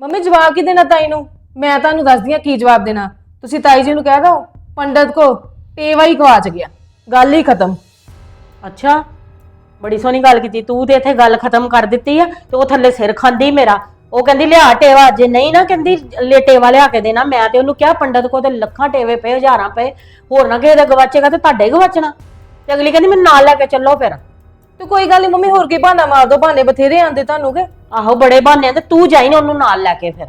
Mummy ਜਵਾਬ ਕੀ ਦੇਣਾ ਤਾਈ ਨੂੰ? ਮੈਂ ਤੁਹਾਨੂੰ ਦੱਸਦੀ ਆ ਕੀ ਜਵਾਬ ਦੇਣਾ। ਤੁਸੀਂ ਤਾਈ ਜੀ ਨੂੰ ਕਹਿ ਦਿਓ, ਪੰਡਤ ਕੋ ਟੇਵਾ ਹੀ ਗਵਾਚ ਗਿਆ। ਗੱਲ ਹੀ ਖਤਮ। ਅੱਛਾ, ਬੜੀ ਸੋਹਣੀ ਗੱਲ ਕੀਤੀ। ਤੂੰ ਤੇ ਇੱਥੇ ਗੱਲ ਖਤਮ ਕਰ ਦਿੱਤੀ ਆ ਤੇ ਉਹ ਥੱਲੇ ਸਿਰ ਖਾਂਦੀ ਮੇਰਾ। ਉਹ ਕਹਿੰਦੀ, ਲਿਆ ਟੇਵਾ ਜੇ ਨਹੀਂ ਨਾ ਕਹਿੰਦੀ, ਲੈ ਟੇਵਾ ਲਿਆ ਕੇ ਦੇਣਾ। ਮੈਂ ਤੇ ਉਹਨੂੰ ਕਿਹਾ, ਪੰਡਤ ਕੋ ਤੇ ਲੱਖਾਂ ਟੇਵੇ ਪਏ, ਹਜ਼ਾਰਾਂ ਪਏ। ਹੋਰ ਨਾ ਕਿਸੇ ਦਾ ਗਵਾਚੇਗਾ ਤੇ ਤੁਹਾਡੇ ਹੀ ਗਵਾਚਣਾ। ਤੇ ਅਗਲੀ ਕਹਿੰਦੀ, ਮੈਨੂੰ ਨਾਲ ਲੈ ਕੇ ਚੱਲੋ ਫਿਰ। ਤੇ ਕੋਈ ਗੱਲ ਨਹੀਂ ਮੰਮੀ ਹੋਰ ਕੀ ਬਹਾਨਾ ਮਾਰ ਦੋ ਬਹਾਨੇ ਬਥੇਰੇ ਆਂਦੇ ਤੁਹਾਨੂੰ ਕੇ? ਆਹੋ ਬੜੇ ਬਹਾਨੇ ਆ ਤੇ ਤੂੰ ਜਾਈ ਨਾ ਉਹਨੂੰ ਨਾਲ ਲੈ ਕੇ ਫਿਰ।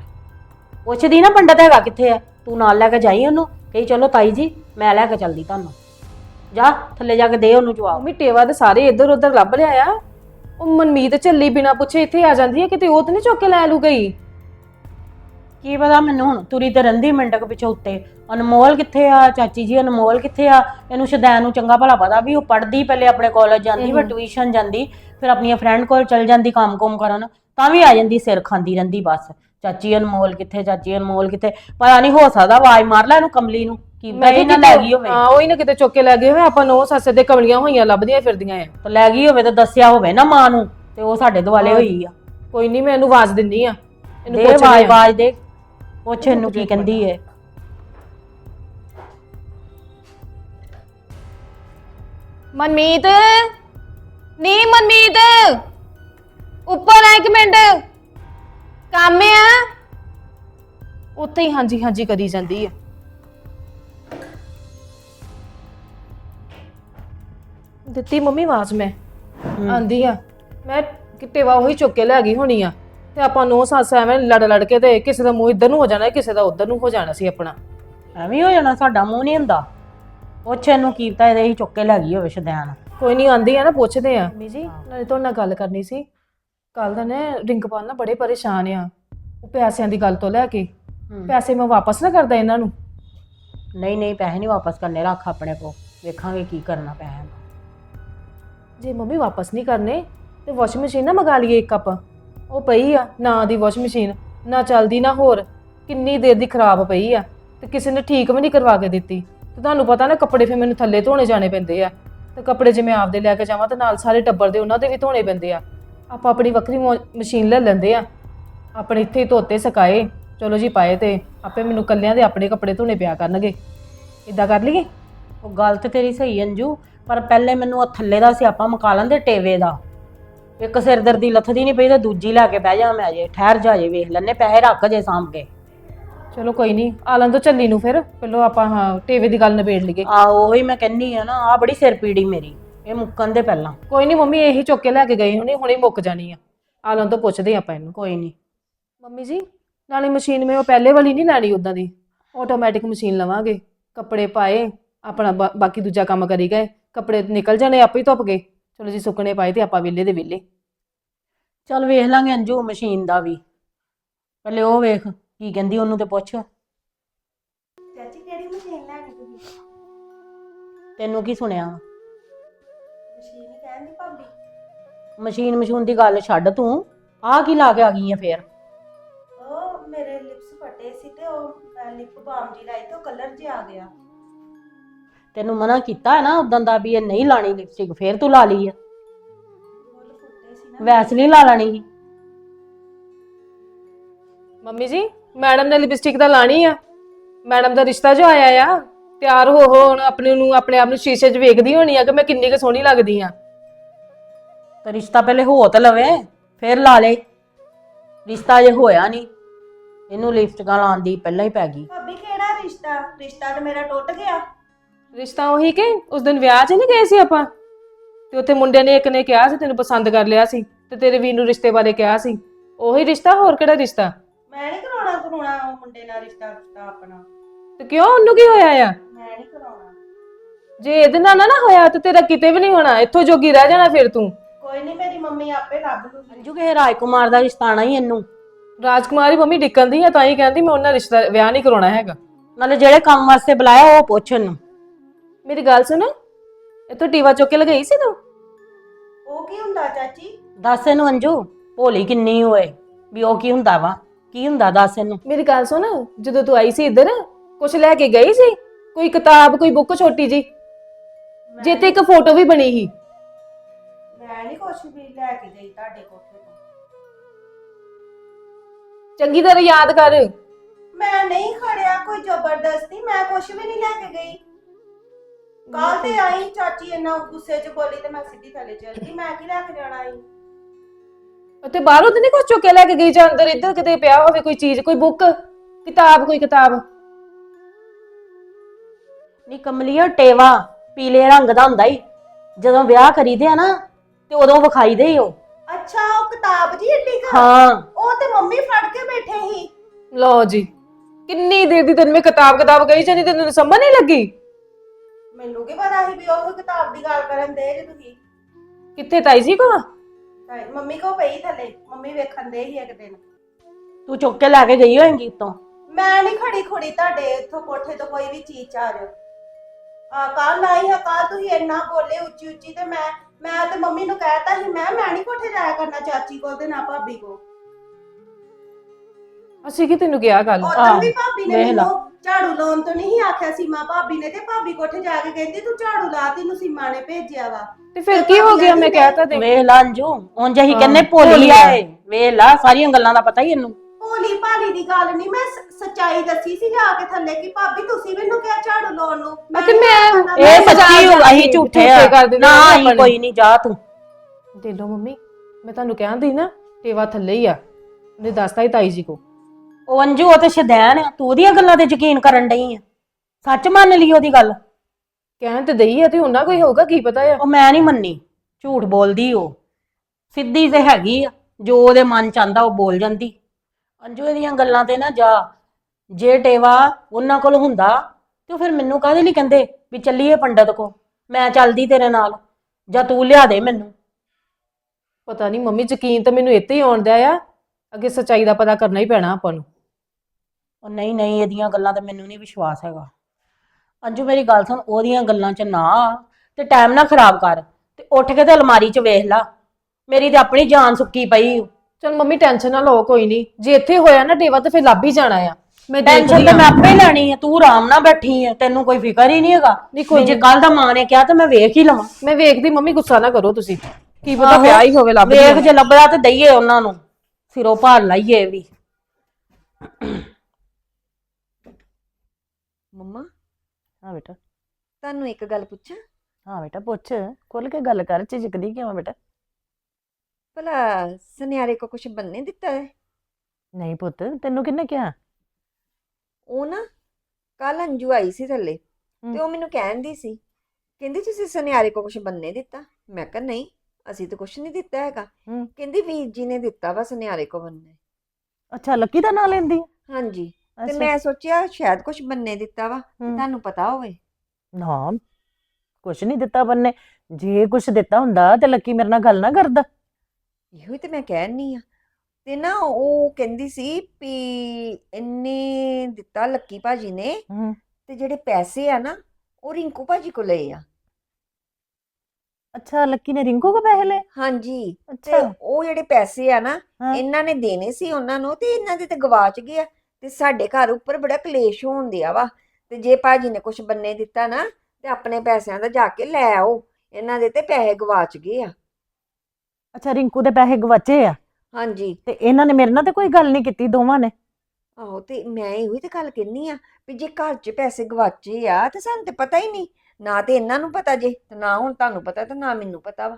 ਪੁੱਛਦੀ ਨਾ ਪੰਡਤ ਹੈਗਾ ਕਿੱਥੇ ਹੈ ਤੂੰ ਨਾਲ ਲੈ ਕੇ ਜਾਈ ਉਹਨੂੰ ਕਹੀ ਚਲੋ ਤਾਈ ਜੀ ਮੈਂ ਲੈ ਕੇ ਚੱਲਦੀ ਤੁਹਾਨੂੰ। ਜਾ ਥੱਲੇ ਜਾ ਕੇ ਦੇ ਉਹਨੂੰ ਜਵਾਬ। ਮੰਮੀ ਟੇਵਾ ਤੇ ਸਾਰੇ ਇੱਧਰ ਉੱਧਰ ਲੱਭ ਲਿਆ ਆ। ਉਹ ਮਨਮੀਤ ਝੱਲੀ ਬਿਨਾ ਪੁੱਛੇ ਇੱਥੇ ਆ ਜਾਂਦੀ ਹੈ ਕਿਤੇ ਉਹ ਤੇ ਨਹੀਂ ਚੁੱਕ ਕੇ ਲੈ ਲੂ ਗਈ? ਕੀ ਪਤਾ ਮੈਨੂੰ ਹੁਣ ਤੁਰੀ ਤੇ ਰਹਿੰਦੀ ਮਿੰਟਕ ਪਿੱਛੇ ਉੱਤੇ। ਅਨਮੋਲ ਕਿੱਥੇ ਆ? ਚਾਚੀ ਜੀ ਅਨਮੋਲ ਕਿੱਥੇ ਆ? ਇਹਨੂੰ ਸ਼ਦੈਨ ਨੂੰ ਚੰਗਾ ਭਲਾ ਪਤਾ ਵੀ ਉਹ ਪੜ੍ਹਦੀ ਪਹਿਲੇ ਆਪਣੇ ਕਾਲਜ ਜਾਂਦੀ ਫਿਰ ਟਿਊਸ਼ਨ ਜਾਂਦੀ ਫਿਰ ਆਪਣੀਆਂ ਫਰੈਂਡ ਕੋਲ ਚਲ ਜਾਂਦੀ ਕੰਮ-ਕੁਮ ਕਰਨ ਤਾਂ ਵੀ ਆ ਜਾਂਦੀ ਸਿਰ ਖਾਂਦੀ ਰਹਿੰਦੀ ਬਸ। ਚਾਚੀ ਅਨਮੋਲ ਕਿੱਥੇ? ਚਾਚੀ ਅਨਮੋਲ ਕਿੱਥੇ? ਪਤਾ ਨਹੀਂ ਹੋ ਸਕਦਾ ਆਵਾਜ਼ ਮਾਰ ਲੈ ਇਹਨੂੰ ਕਮਲੀ ਨੂੰ ਕੀ ਮੈਂ ਨਾ ਲੈ ਗਈ ਹੋਵੇ। ਹਾਂ ਉਹੀ ਨਾ ਕਿਤੇ ਚੁੱਕ ਕੇ ਲੈ ਗਏ ਹੋਵੇ ਆਪਾਂ ਨੋ ਸੱਸੇ ਦੇ ਕਮਲੀਆਂ ਹੋਈਆਂ ਲੱਭਦੀਆਂ ਫਿਰਦੀਆਂ ਆ ਤਾਂ ਲੈ ਗਈ ਹੋਵੇ ਤਾਂ ਦੱਸਿਆ ਹੋਵੇ ਨਾ ਮਾਂ ਨੂੰ ਤੇ ਉਹ ਸਾਡੇ ਦੁਆਲੇ ਹੋਈ ਆ। ਕੋਈ ਨਹੀਂ ਮੈਂ ਇਹਨੂੰ ਆਵਾਜ਼ ਦਿੰਨੀ ਆ। ਇਹਨੂੰ ਪੁੱਛ ਆਵਾਜ਼ ਦੇ। ਪੁੱਛ ਇਹਨੂੰ ਕੀ ਕਹਿੰਦੀ ਏ? ਮਨਮੀਤ? ਨੀ ਮਨਮੀਤ? ਉੱਪਰ ਆ ਇੱਕ ਮਿੰਟ। ਕੰਮ ਆ? ਉੱਥੇ ਹੀ ਹਾਂਜੀ ਹਾਂਜੀ ਕਰੀ ਜਾਂਦੀ ਆ ਦਿੱਤੀ ਮੰਮੀ ਆਵਾਜ਼ ਮੈਂ? ਆਂਦੀ ਆ। ਮੈਂ ਕਿਤੇ ਵਾ ਉਹੀ ਚੁੱਕ ਕੇ ਲੈ ਗਈ ਹੋਣੀ ਆ। ਤੇ ਆਪਾਂ ਨੋ ਸੱਸ ਐਵੇਂ ਲੜ ਲੜ ਕੇ ਤੇ ਕਿਸੇ ਦਾ ਮੂੰਹ ਇੱਧਰ ਨੂੰ ਹੋ ਜਾਣਾ ਕਿਸੇ ਦਾ ਉੱਧਰ ਨੂੰ ਹੋ ਜਾਣਾ ਸੀ ਆਪਣਾ। ਐਵੇਂ ਹੋ ਜਾਣਾ ਸਾਡਾ ਮੂੰਹ ਨਹੀਂ ਹੁੰਦਾ। ਪੁੱਛ ਇਹਨੂੰ ਕੀਤਾ ਇਹਦੇ ਹੀ ਚੁੱਕ ਕੇ ਲੈ ਗਈ ਹੋਵੇ ਸ਼ਦੈਨ। ਕੋਈ ਨਹੀਂ ਆਂਦੀ ਆ ਨਾ ਪੁੱਛਦੇ ਆ। ਮੀ ਜੀ। ਨਾਲੇ ਤੁਹਾਡੇ ਨਾਲ ਗੱਲ ਕਰਨੀ ਸੀ। ਕੱਲ ਦਾ ਨਾ ਰਿੰਕਪਾਲ ਨਾ ਬੜੇ ਪਰੇਸ਼ਾਨ ਆ। ਉਹ ਪੈਸਿਆਂ ਦੀ ਗੱਲ ਤੋਂ ਲੈ ਕੇ। ਪੈਸੇ ਮੈਂ ਵਾਪਸ ਨਾ ਕਰਦਾ ਇਹਨਾਂ ਨੂੰ। ਨਹੀਂ ਨਹੀਂ ਪੈਸੇ ਨਹੀਂ ਵਾਪਸ ਕਰਨੇ ਰੱਖ ਆਪਣੇ ਕੋ ਵੇਖਾਂਗੇ ਕੀ ਕਰਨਾ ਪੈਸੇ ਦਾ। ਜੇ ਮੰਮੀ ਵਾਪਸ ਨਹੀਂ ਕਰਨੇ ਤੇ ਵਾਸ਼ਿੰਗ ਮਸ਼ੀਨ ਨਾ ਮੰਗਾ ਲਈਏ ਇੱਕ ਕੱਪ। ਉਹ ਪਈ ਆ, ਨਾ ਦੀ ਵਾਸ਼ਿੰਗ ਮਸ਼ੀਨ, ਨਾ ਚੱਲਦੀ, ਨਾ ਹੋਰ। ਕਿੰਨੀ ਦੇਰ ਦੀ ਖਰਾਬ ਪਈ ਆ ਤੇ ਕਿਸੇ ਨੇ ਠੀਕ ਵੀ ਨਹੀਂ ਕਰਵਾ ਕੇ ਦਿੱਤੀ। ਤੇ ਤੁਹਾਨੂੰ ਪਤਾ ਨਾ, ਕੱਪੜੇ ਫਿਰ ਮੈਨੂੰ ਥੱਲੇ ਧੋਣੇ ਜਾਣੇ ਪੈਂਦੇ ਆ। ਤੇ ਕੱਪੜੇ ਜੇ ਮੈਂ ਆਪਦੇ ਲੈ ਕੇ ਜਾਵਾਂ ਤਾਂ ਨਾਲ ਸਾਰੇ ਟੱਬਰ ਦੇ ਉਹਨਾਂ ਦੇ ਵੀ ਧੋਣੇ ਪੈਂਦੇ ਆ। ਆਪਾਂ ਆਪਣੀ ਵੱਖਰੀ ਮੋ- ਮਸ਼ੀਨ ਲੈ ਲੈਂਦੇ ਆ। ਆਪਣੇ ਇੱਥੇ ਹੀ ਧੋਤੇ, ਸਕਾਏ। ਚਲੋ ਜੀ, ਪਾਏ ਤੇ ਆਪੇ ਮੈਨੂੰ ਕੱਲਿਆਂ ਦੇ ਆਪਣੇ ਕੱਪੜੇ ਧੋਣੇ ਪਿਆ ਕਰਨਗੇ। ਇਦਾਂ ਕਰ ਲਈਏ? ਉਹ ਗੱਲ ਤੇ ਤੇਰੀ ਸਹੀ ਅੰਜੂ। ਪਰ ਪਹਿਲੇ ਮੈਨੂੰ ਉਹ ਥੱਲੇ ਦਾ ਸਿਆਪਾ ਮੁਕਾ ਲੈਂਦੇ ਟੇਵੇ ਦਾ। ਇੱਕ ਸਿਰਦਰਦੀ ਲੱਥਦੀ ਨਹੀਂ ਪਈ ਤੇ ਦੂਜੀ ਲੈ ਕੇ ਬਹਿ ਜਾ ਮੈਂ ਅਜੇ ਠਹਿਰ ਜਾ ਜੇ ਵੇਖ ਲੈਨੇ ਪੈਸੇ ਰੱਖ ਜੇ ਸਾਂਭ ਕੇ। ਚਲੋ ਕੋਈ ਨਹੀਂ ਆਲਨ ਤੋਂ ਚੱਲੀ ਨੂੰ ਫਿਰ ਪਹਿਲਾਂ ਆਪਾਂ ਹਾਂ ਟੇਵੇ ਦੀ ਗੱਲ ਨਿਬੇੜ ਲਈਏ। ਆ ਉਹੀ ਮੈਂ ਕਹਿੰਨੀ ਆ ਨਾ ਆ ਬੜੀ ਸਿਰ ਪੀੜੀ ਮੇਰੀ ਇਹ ਮੁੱਕਣ ਦੇ ਪਹਿਲਾਂ। ਕੋਈ ਨਹੀਂ ਮੰਮੀ ਇਹੀ ਚੁੱਕ ਕੇ ਲੈ ਕੇ ਗਏ ਹੁਣੇ ਹੁਣੇ ਮੁੱਕ ਜਾਣੀ ਆ। ਆਲਨ ਤੋਂ ਪੁੱਛਦੇ ਆਪਾਂ ਇਹਨੂੰ। ਕੋਈ ਨਹੀਂ। ਮੰਮੀ ਜੀ ਨਾਲੇ ਮਸ਼ੀਨ ਮੈਂ ਉਹ ਪਹਿਲੇ ਵਾਲੀ ਨਹੀਂ ਲੈਣੀ ਉਦਾਂ ਦੀ। ਆਟੋਮੈਟਿਕ ਮਸ਼ੀਨ ਲਵਾਂਗੇ। ਕੱਪੜੇ ਪਾਏ ਆਪਣਾ ਬਾ- ਬਾਕੀ ਦੂਜਾ ਕੰਮ ਕਰੀ ਗਏ। ਕੱਪੜੇ ਨਿਕਲ ਜਾਣੇ ਆਪੇ ਹੀ ਧੁੱਪ ਗਏ। ਚਲੋ ਜੀ ਸੁੱਕਣੇ ਪਾਏ ਤੇ ਆਪਾਂ ਵਿਹਲੇ ਦੇ ਵਿਹਲੇ। ਚੱਲ ਵੇਖ ਲਾਂਗੇ ਅੰਜੂ ਮਸ਼ੀਨ ਦਾ ਵੀ। ਪਹਿਲੇ ਉਹ ਵੇਖ ਕੀ ਕਹਿੰਦੀ ਉਹਨੂੰ ਤੇ ਪੁੱਛ। ਚਾਚੀ ਕਿਹੜੀ ਮਸ਼ੀਨ ਲੈਣੀ ਤੁਸੀਂ? ਤੈਨੂੰ ਕੀ ਸੁਣਿਆ? ਮਸ਼ੀਨ ਹੀ ਕਹਿੰਦੀ ਭਾਬੀ। ਮਸ਼ੀਨ ਮਸ਼ੂਨ ਦੀ ਗੱਲ ਛੱਡ ਤੂੰ। ਆ ਕੀ ਲਾ ਕੇ ਆ ਗਈ ਆ ਫੇਰ? ਉਹ ਮੇਰੇ ਲਿਪਸ ਫਟੇ ਸੀ ਤੇ ਉਹ ਲਿਪ ਬਾਮ ਜੀ ਲਾਈ ਤੇ ਉਹ ਕਲਰ ਜਿਹਾ ਆ ਗਿਆ। ਤੈਨੂੰ ਮਨਾ ਕੀਤਾ ਹੈ ਨਾ ਉਦੋਂ ਦਾ ਵੀ ਇਹ ਨਹੀਂ ਲਾਣੀ ਲਿਪਸਟਿਕ ਫੇਰ ਤੂੰ ਲਾ ਲਈ ਆ। ਫੁੱਲ ਫੁੱਟੇ ਸੀ ਨਾ ਵੈਸਲੀ ਲਾ ਲੈਣੀ ਸੀ। ਮੰਮੀ ਜੀ ਮੈਡਮ ਨੇ ਲਿਪਸਟਿਕ ਤਾਂ ਲਾਣੀ ਆ। ਮੈਡਮ ਦਾ ਰਿਸ਼ਤਾ ਜੋ ਆਇਆ ਆ ਤਿਆਰ ਹੋ ਹੋ ਹੁਣ ਆਪਣੇ ਨੂੰ ਆਪਣੇ ਆਪ ਨੂੰ ਸ਼ੀਸ਼ੇ 'ਚ ਵੇਖਦੀ ਹੋਣੀ ਆ ਕਿ ਮੈਂ ਕਿੰਨੀ ਕੁ ਸੋਹਣੀ ਲੱਗਦੀ ਆ। ਤੇ ਰਿਸ਼ਤਾ ਪਹਿਲੇ ਹੋ ਤਾਂ ਲਵੇ ਫੇਰ ਲਾ ਲੈ। ਰਿਸ਼ਤਾ ਜੇ ਹੋਇਆ ਨਹੀਂ। ਇਹਨੂੰ ਲਿਪਸਟਿਕਾਂ ਲਾਉਣ ਦੀ ਪਹਿਲਾਂ ਹੀ ਪੈ ਗਈ। ਭਾਬੀ ਕਿਹੜਾ ਰਿਸ਼ਤਾ? ਰਿਸ਼ਤਾ ਤੇ ਮੇਰਾ ਟੁੱਟ ਗਿਆ। ਰਿਸ਼ਤਾ ਉਹੀ ਕਿ ਉਸ ਦਿਨ ਵਿਆਹ 'ਚ ਨਹੀਂ ਗਏ ਸੀ ਆਪਾਂ? ਤੇ ਉੱਥੇ ਮੁੰਡੇ ਨੇ ਇੱਕ ਨੇ ਕਿਹਾ ਸੀ ਤੈਨੂੰ ਪਸੰਦ ਕਰ ਲਿਆ ਸੀ ਤੇ ਤੇਰੇ ਵੀਰ ਨੂੰ ਰਿਸ਼ਤੇ ਬਾਰੇ ਕਿਹਾ ਸੀ। ਉਹੀ ਰਿਸ਼ਤਾ ਹੋਰ ਕਿਹੜਾ ਰਿਸ਼ਤਾ? ਮੈਂ ਨਹੀਂ ਕਰਾਉਣਾ ਕਰਾਉਣਾ ਉਹ ਮੁੰਡੇ ਨਾਲ ਰਿਸ਼ਤਾ ਰਿਸ਼ਤਾ ਆਪਣਾ। ਤੇ ਕਿਉਂ? ਉਹਨੂੰ ਕੀ ਹੋਇਆ ਆ? ਮੈਂ ਨਹੀਂ ਕਰਾਉਣਾ। ਜੇ ਇਹਦੇ ਨਾਲ ਨਾ ਨਾ ਹੋਇਆ ਤੇ ਤੇਰਾ ਕਿਤੇ ਵੀ ਨਹੀਂ ਹੋਣਾ। ਇੱਥੋਂ ਜੋਗੀ ਰਹਿ ਜਾਣਾ ਫਿਰ ਤੂੰ। ਕੋਈ ਨਹੀਂ ਮੇਰੀ ਮੰਮੀ ਆਪੇ ਲੱਭ ਲੂਗੀ। ਅੰਜੂ ਕੇ ਰਾਜਕੁਮਾਰ ਦਾ ਰਿਸ਼ਤਾ ਆਣਾ ਹੀ ਇਹਨੂੰ। ਰਾਜਕੁਮਾਰੀ ਮੰਮੀ ਡਿੱਕਣਦੀ ਆ ਤਾਂ ਹੀ ਕਹਿੰਦੀ ਮੈਂ ਉਹਨਾਂ ਰਿਸ਼ਤਾ ਵਿਆਹ ਨਹੀਂ ਕਰਾਉਣਾ ਹੈਗਾ। ਨਾਲੇ ਜਿਹੜੇ ਕੰਮ ਵਾਸਤੇ ਬੁਲਾਇਆ ਉਹ ਪੁੱਛ ਇਹਨੂੰ। ਮੇਰੀ ਗੱਲ ਸੁਣ। ਇੱਥੋਂ ਟੀਵਾ ਚੁੱਕ ਕੇ ਲਗਾਈ ਸੀ ਤੂੰ? ਉਹ ਕੀ ਹੁੰਦਾ ਚਾਚੀ? ਦੱਸ ਇਹਨੂੰ ਅੰਜੂ ਭੋਲੀ ਕਿੰਨੀ ਹੋਏ ਵੀ ਉਹ ਕੀ ਹੁੰਦਾ ਵਾ? ਕੀ ਹੁੰਦਾ ਦੱਸ ਇਹਨੂੰ? ਮੇਰੀ ਗੱਲ ਸੁਣ ਜਦੋਂ ਤੂੰ ਆਈ ਸੀ ਇੱਧਰ ਕੁਝ ਲੈ ਕੇ ਗਈ ਸੀ? ਕੋਈ ਕਿਤਾਬ ਕੋਈ ਬੁੱਕ ਛੋਟੀ ਜੀ ਜੇ ਤੇ ਇੱਕ ਫੋਟੋ ਵੀ ਬਣੀ ਸੀ। ਮੈਂ ਨਹੀਂ ਕੁਛ ਵੀ ਲੈ ਕੇ ਗਈ ਤੁਹਾਡੇ ਕੋਠੇ ਤੋਂ। ਚੰਗੀ ਤਰ੍ਹਾਂ ਯਾਦ ਕਰ। ਮੈਂ ਨਹੀਂ ਖੜਿਆ ਕੋਈ ਜ਼ਬਰਦਸਤੀ ਮੈਂ ਕੁਝ ਵੀ ਨਹੀਂ ਲੈ ਕੇ ਗਈ। ਕੱਲ ਤੇ ਆਈ ਚਾਚੀ ਇੰਨਾ ਗੁੱਸੇ 'ਚ ਬੋਲੀ ਤੇ ਮੈਂ ਸਿੱਧੀ ਥੱਲੇ ਚਲ ਗਈ। ਮੈਂ ਕੀ ਲੈ ਕੇ ਜਾਣਾ ਸੀ ਉੱਥੇ ਬਾਹਰੋਂ ਤੇ ਨਹੀਂ ਕੁਝ ਚੁੱਕ ਕੇ ਲੈ ਕੇ ਗਈ ਜਾਂ ਅੰਦਰ ਇੱਧਰ ਕਿਤੇ ਪਿਆ ਹੋਵੇ ਕੋਈ ਚੀਜ਼ ਕੋਈ ਬੁੱਕ ਕਿਤਾਬ ਕੋਈ ਕਿਤਾਬ? ਨੀ ਕਮਲੀਆ ਟੇਵਾ ਪੀਲੇ ਰੰਗ ਦਾ ਹੁੰਦਾ ਈ। ਜਦੋਂ ਵਿਆਹ ਕਰੀਦੇ ਆ ਨਾ ਤੇ ਉਦੋਂ ਵਿਖਾਈਦੇ ਈ ਉਹ। ਅੱਛਾ ਉਹ ਕਿਤਾਬ ਜੀ ਏਡੀ ਕੁ? ਹਾਂ। ਉਹ ਤੇ ਮੰਮੀ ਫੜ ਕੇ ਬੈਠੇ ਸੀ। ਲਓ ਜੀ ਕਿੰਨੀ ਦੇਰ ਦੀ ਤੈਨੂੰ ਮੈਂ ਕਿਤਾਬ ਕਿਤਾਬ ਕਹੀ ਜਾਨੀ ਤੈਨੂੰ ਸਮਝ ਨਹੀਂ ਲੱਗੀ? ਮੈਨੂੰ ਕੀ ਪਤਾ ਸੀ ਵੀ ਉਹ ਕਿਤਾਬ ਦੀ ਗੱਲ ਕਰਨ ਦੇ ਜੇ ਤੁਸੀਂ? ਕਿੱਥੇ ਤਾਈ ਜੀ ਕੋ ਤਾਂ ਮੰਮੀ ਕੋ ਪਈ ਥੱਲੇ। ਮੰਮੀ ਵੇਖਣ ਦੇ ਹੀ ਇੱਕ ਦਿਨ। ਤੂੰ ਚੁੱਕ ਕੇ ਲੈ ਕੇ ਗਈ ਹੋਏਂਗੀ ਉਤੋਂ? ਮੈਂ ਨਹੀਂ ਖੜੀ ਖੁੜੀ ਤੁਹਾਡੇ ਇੱਥੋਂ ਕੋਠੇ ਤੋਂ ਕੋਈ ਵੀ ਚੀਜ਼ ਚਾਰ। ਆ ਕੱਲ ਆਈ ਹਾਂ ਕੱਲ ਤੁਸੀਂ ਇੰਨਾ ਬੋਲੇ ਉੱਚੀ ਉੱਚੀ ਤੇ ਮੈਂ ਮੈਂ ਤੇ ਮੰਮੀ ਨੂੰ ਕਹਿਤਾ ਸੀ ਮੈਂ ਮੈਂ ਨਹੀਂ ਕੋਠੇ ਜਾਇਆ ਕਰਨਾ ਚਾਚੀ ਕੋਲ ਤੇ ਨਾ ਭਾਬੀ ਕੋਲ। ਅਸੀਂ ਕੀ ਤੈਨੂੰ ਕਿਹਾ ਗੱਲ? ਉਦੋਂ ਵੀ ਭਾਬੀ ਨੇ ਵੇਖ ਲਾ। ਮੈਨੂੰ ਝਾੜੂ ਲਾਉਣ ਤੋਂ ਨਹੀਂ ਆਖਿਆ ਸੀਮਾ ਭਾਬੀ ਨੇ ਤੇ ਭਾਬੀ ਕੋਠੇ ਜਾ ਕੇ ਕਹਿੰਦੀ ਤੂੰ ਝਾੜੂ ਲਾ ਤੈਨੂੰ ਸੀਮਾ ਨੇ ਭੇਜਿਆ ਵਾ। ਤੇ ਫਿਰ ਕੀ ਹੋ ਗਿਆ? ਮੈਂ ਕਹਿਤਾ ਤੇ ਵੇਖ ਲਾ ਅੰਜੂ ਉਂਝ ਅਸੀਂ ਹਾਂ, ਕਹਿੰਨੇ ਭੋਲੀ ਆ। ਇਹ। ਵੇਖ ਲਾ ਸਾਰੀਆਂ ਗੱਲਾਂ ਦਾ ਪਤਾ ਹੀ ਇਹਨੂੰ। ਭੋਲੀ ਭਾਲੀ ਦੀ ਗੱਲ ਨਹੀਂ ਮੈਂ ਸ- ਸੱਚਾਈ ਦੱਸੀ ਸੀ ਜਾ ਕੇ ਥੱਲੇ ਕਿ ਭਾਬੀ ਤੁਸੀਂ ਮੈਨੂੰ ਕਿਹਾ ਝਾੜੂ ਲਾਉਣ ਨੂੰ। ਤੇ ਮੈਂ- ਨਹੀਂ ਕਰਨਾ, ਇਹ ਮੈਂ ਮਜ਼ਾਕ ਸੱਚੀ ਕਰਕੇ ਅਸੀਂ ਝੂਠੇ ਆ। ਝੂਠੇ ਕਰ ਦਿੰਦੇ ਨਾ ਆ ਅਸੀਂ ਆਪਣੇ। ਕੋਈ ਨਹੀਂ ਜਾ ਤੂੰ। ਦੇ ਲੋ ਮੰਮੀ ਮੈਂ ਤੁਹਾਨੂੰ ਕਹਿੰਦੀ ਨਾ ਟੇਵਾ ਥੱਲੇ ਹੀ ਆ। ਉਹਨੇ ਦੱਸਤਾ ਹੀ ਤਾਈ ਜੀ ਕੋ। ਉਹ ਅੰਜੂ ਉਹ ਤੇ ਸ਼ਦੈਨ ਆ। ਤੂੰ ਉਹਦੀਆਂ ਗੱਲਾਂ ਤੇ ਯਕੀਨ ਕਰਨ ਡਈ ਆ। ਸੱਚ ਮੰਨ ਲਈ ਉਹਦੀ ਗੱਲ। ਕਹਿਣ ਤੇ ਦਈ ਆ ਤੇ ਉਹਨਾਂ ਕੋਈ ਹੋਊਗਾ ਕੀ ਪਤਾ ਆ? ਉਹ ਮੈਂ ਨਹੀਂ ਮੰਨੀ। ਝੂਠ ਬੋਲਦੀ ਉਹ। ਸਿੱਧੀ ਤੇ ਹੈਗੀ ਆ। ਜੋ ਉਹਦੇ ਮਨ ਚ ਆਂਦਾ ਉਹ ਬੋਲ ਜਾਂਦੀ। ਅੰਜੂ ਇਹਦੀਆਂ ਗੱਲਾਂ ਤੇ ਨਾ ਜਾ। ਜੇ ਟੇਵਾ ਉਹਨਾਂ ਕੋਲ ਹੁੰਦਾ ਤੇ ਉਹ ਫਿਰ ਮੈਨੂੰ ਕਾਹਦੇ ਲਈ ਕਹਿੰਦੇ ਵੀ ਚੱਲੀਏ ਪੰਡਤ ਕੋ ਮੈਂ ਚੱਲਦੀ ਤੇਰੇ ਨਾਲ। ਜਾਂ ਤੂੰ ਲਿਆ ਦੇ ਮੈਨੂੰ। ਪਤਾ ਨਹੀਂ ਮੰਮੀ ਯਕੀਨ ਤਾਂ ਮੈਨੂੰ ਇੱਥੇ ਹੀ ਆਉਂਦਾ ਆ। ਅੱਗੇ ਸੱਚਾਈ ਦਾ ਪਤਾ ਕਰਨਾ ਹੀ ਪੈਣਾ ਆਪਾਂ ਨੂੰ। ਉਹ ਨਹੀਂ ਨਹੀਂ ਇਹਦੀਆਂ ਗੱਲਾਂ ਤੇ ਮੈਨੂੰ ਨਹੀਂ ਵਿਸ਼ਵਾਸ ਹੈਗਾ। ਅੰਜੂ ਮੇਰੀ ਗੱਲ ਸੁਣ ਉਹਦੀਆਂ ਗੱਲਾਂ 'ਚ ਨਾ ਆ ਤੇ ਟਾਈਮ ਨਾ ਖਰਾਬ ਕਰ ਤੇ ਉੱਠ ਕੇ ਤੇ ਅਲਮਾਰੀ 'ਚ ਵੇਖ ਲਾ। ਮੇਰੀ ਤੇ ਆਪਣੀ ਜਾਨ ਸੁੱਕੀ ਪਈ। ਚਲ ਮੰਮੀ ਟੈਨਸ਼ਨ ਨਾ ਲਓ ਕੋਈ ਨਹੀਂ। ਜੇ ਇੱਥੇ ਹੋਇਆ ਨਾ ਟੇਵਾ ਤੇ ਫਿਰ ਲੱਭ ਹੀ ਜਾਣਾ ਆ। ਮੈਂ ਟੈਨਸ਼ਨ ਤੇ ਆ। ਮੈਂ ਆਪੇ ਲੈਣੀ ਹੈ ਤੂੰ ਆਰਾਮ ਨਾਲ ਬੈਠੀ ਹੈ ਤੈਨੂੰ ਕੋਈ ਫਿਕਰ ਹੀ ਨਹੀਂ ਹੈਗਾ। ਨਹੀਂ, ਕੋਈ ਜੇ। ਕੱਲ ਦਾ ਮਾਂ ਨੇ ਕਿਹਾ ਤਾਂ ਮੈਂ ਵੇਖ ਹੀ ਲਵਾਂ। ਮੈਂ ਵੇਖਦੀ ਮੰਮੀ ਗੁੱਸਾ ਨਾ ਕਰੋ ਤੁਸੀਂ। ਕੀ ਪਤਾ ਆਹੋ, ਪਿਆ ਹੀ ਹੋਵੇ ਲੱਭ ਵੇਖ। ਜੇ ਲੱਭਦਾ ਤੇ ਦਈਏ ਉਹਨਾਂ ਨੂੰ। ਸਿਰੋਂ ਭਾਰ ਲਾਈਏ ਵੀ। ਮੰਮਾ। ਹਾਂ ਬੇਟਾ। ਤੁਹਾਨੂੰ ਇੱਕ ਗੱਲ ਪੁੱਛਾਂ? ਹਾਂ ਬੇਟਾ ਪੁੱਛ। ਖੁੱਲ ਕੇ ਗੱਲ ਕਰ ਝਿਜਕਦੀ ਕਿਉਂ ਆ ਬੇਟਾ? ਭਲਾ ਸੁਨਿਆਰੇ ਕੋ ਕੁਝ ਬੰਨੇ ਦਿੱਤਾ ਹੈ? ਨਹੀਂ ਪੁੱਤ ਤੈਨੂੰ ਕਿੰਨੇ ਕਿਹਾ? ਉਹ ਨਾ ਕੱਲ ਅੰਜੂ ਆਈ ਸੀ ਥੱਲੇ। ਤੇ ਉਹ ਮੈਨੂੰ ਕਹਿੰਦੀ ਸੀ। ਕਹਿੰਦੀ ਤੁਸੀਂ ਸੁਨਿਆਰੇ ਕੋ ਕੁਝ ਬੰਨੇ ਦਿੱਤਾ? ਮੈਂ ਕਿਹਾ ਨਹੀਂ ਅਸੀਂ ਤਾਂ ਕੁਝ ਨਹੀਂ ਦਿੱਤਾ ਹੈਗਾ। ਕਹਿੰਦੀ ਵੀਰ ਜੀ ਨੇ ਦਿੱਤਾ ਵਾ ਸੁਨਿਆਰੇ ਕੋ ਬੰਨੇ। ਅੱਛਾ ਲੱਕੀ ਦਾ ਨਾਂ ਲੈਂਦੀ ਆ? ਹਾਂਜੀ। ਤੇ ਮੈਂ ਸੋਚਿਆ ਸ਼ਾਇਦ ਕੁਝ ਬੰਨੇ ਦਿੱਤਾ ਵਾ ਤੇ ਹਮ। ਤੁਹਾਨੂੰ ਪਤਾ ਹੋਵੇ। ਨਾ ਕੁਛ ਨਹੀਂ ਦਿੱਤਾ ਬੰਨੇ। ਜੇ ਕੁਛ ਦਿੱਤਾ ਹੁੰਦਾ ਤੇ ਲੱਕੀ ਮੇਰੇ ਨਾਲ ਗੱਲ ਨਾ ਕਰਦਾ। ਇਹੋ ਹੀ ਤੇ ਮੈਂ ਕਹਿਣੀ ਆ। ਤੇ ਨਾ ਉਹ ਕਹਿੰਦੀ ਸੀ ਵੀ ਇੰਨੇ ਦਿੱਤਾ ਲੱਕੀ ਭਾਜੀ ਨੇ ਹੂੰ। ਤੇ ਜਿਹੜੇ ਪੈਸੇ ਆ ਨਾ ਉਹ ਰਿੰਕੂ ਭਾਜੀ ਕੋ ਲਏ ਆ। ਅੱਛਾ ਲੱਕੀ ਨੇ ਰਿੰਕੂ ਕੋ ਪੈਸੇ ਲਏ? ਹਾਂਜੀ। ਤੇ ਅੱਛਾ। ਉਹ ਜਿਹੜੇ ਪੈਸੇ ਆ ਨਾ ਹਾਂ। ਇਹਨਾਂ ਨੇ ਦੇਣੇ ਸੀ ਉਹਨਾਂ ਨੂੰ ਤੇ ਇਹਨਾਂ ਦੇ ਤੇ ਗਵਾਚ ਗਏ ਆ ਤੇ ਸਾਡੇ ਘਰ ਉੱਪਰ ਬੜਾ ਕਲੇਸ਼ ਹੋਣ ਦਿਆ ਵਾ। ਤੇ ਜੇ ਭਾਜੀ ਨੇ ਕੁਝ ਬੰਨੇ ਦਿੱਤਾ ਨਾ ਤੇ ਆਪਣੇ ਪੈਸਿਆਂ ਦਾ ਜਾ ਕੇ ਲੈ ਆਓ। ਇਹਨਾਂ ਦੇ ਤੇ ਪੈਸੇ ਗਵਾਚ ਗਏ ਆ। ਅੱਛਾ ਰਿੰਕੂ ਦੇ ਪੈਸੇ ਗਵਾਚੇ ਆ? ਹਾਂਜੀ। ਤੇ ਇਹਨਾਂ ਨੇ ਮੇਰੇ ਨਾਲ ਤੇ ਕੋਈ ਗੱਲ ਨਹੀਂ ਕੀਤੀ ਦੋਵਾਂ ਨੇ? ਆਹੋ ਤੇ ਮੈਂ ਇਹੋ ਹੀ ਤੇ ਗੱਲ ਕਹਿੰਨੀ ਆ ਵੀ ਜੇ ਘਰ 'ਚ ਪੈਸੇ ਗਵਾਚੇ ਆ ਤੇ ਸਾਨੂੰ ਤੇ ਪਤਾ ਹੀ ਨਹੀਂ। ਨਾ ਤੇ ਇਹਨਾਂ ਨੂੰ ਪਤਾ ਜੇ ਤੇ ਨਾ ਹੁਣ ਤੁਹਾਨੂੰ ਪਤਾ ਤੇ ਨਾ ਮੈਨੂੰ ਪਤਾ ਵਾ।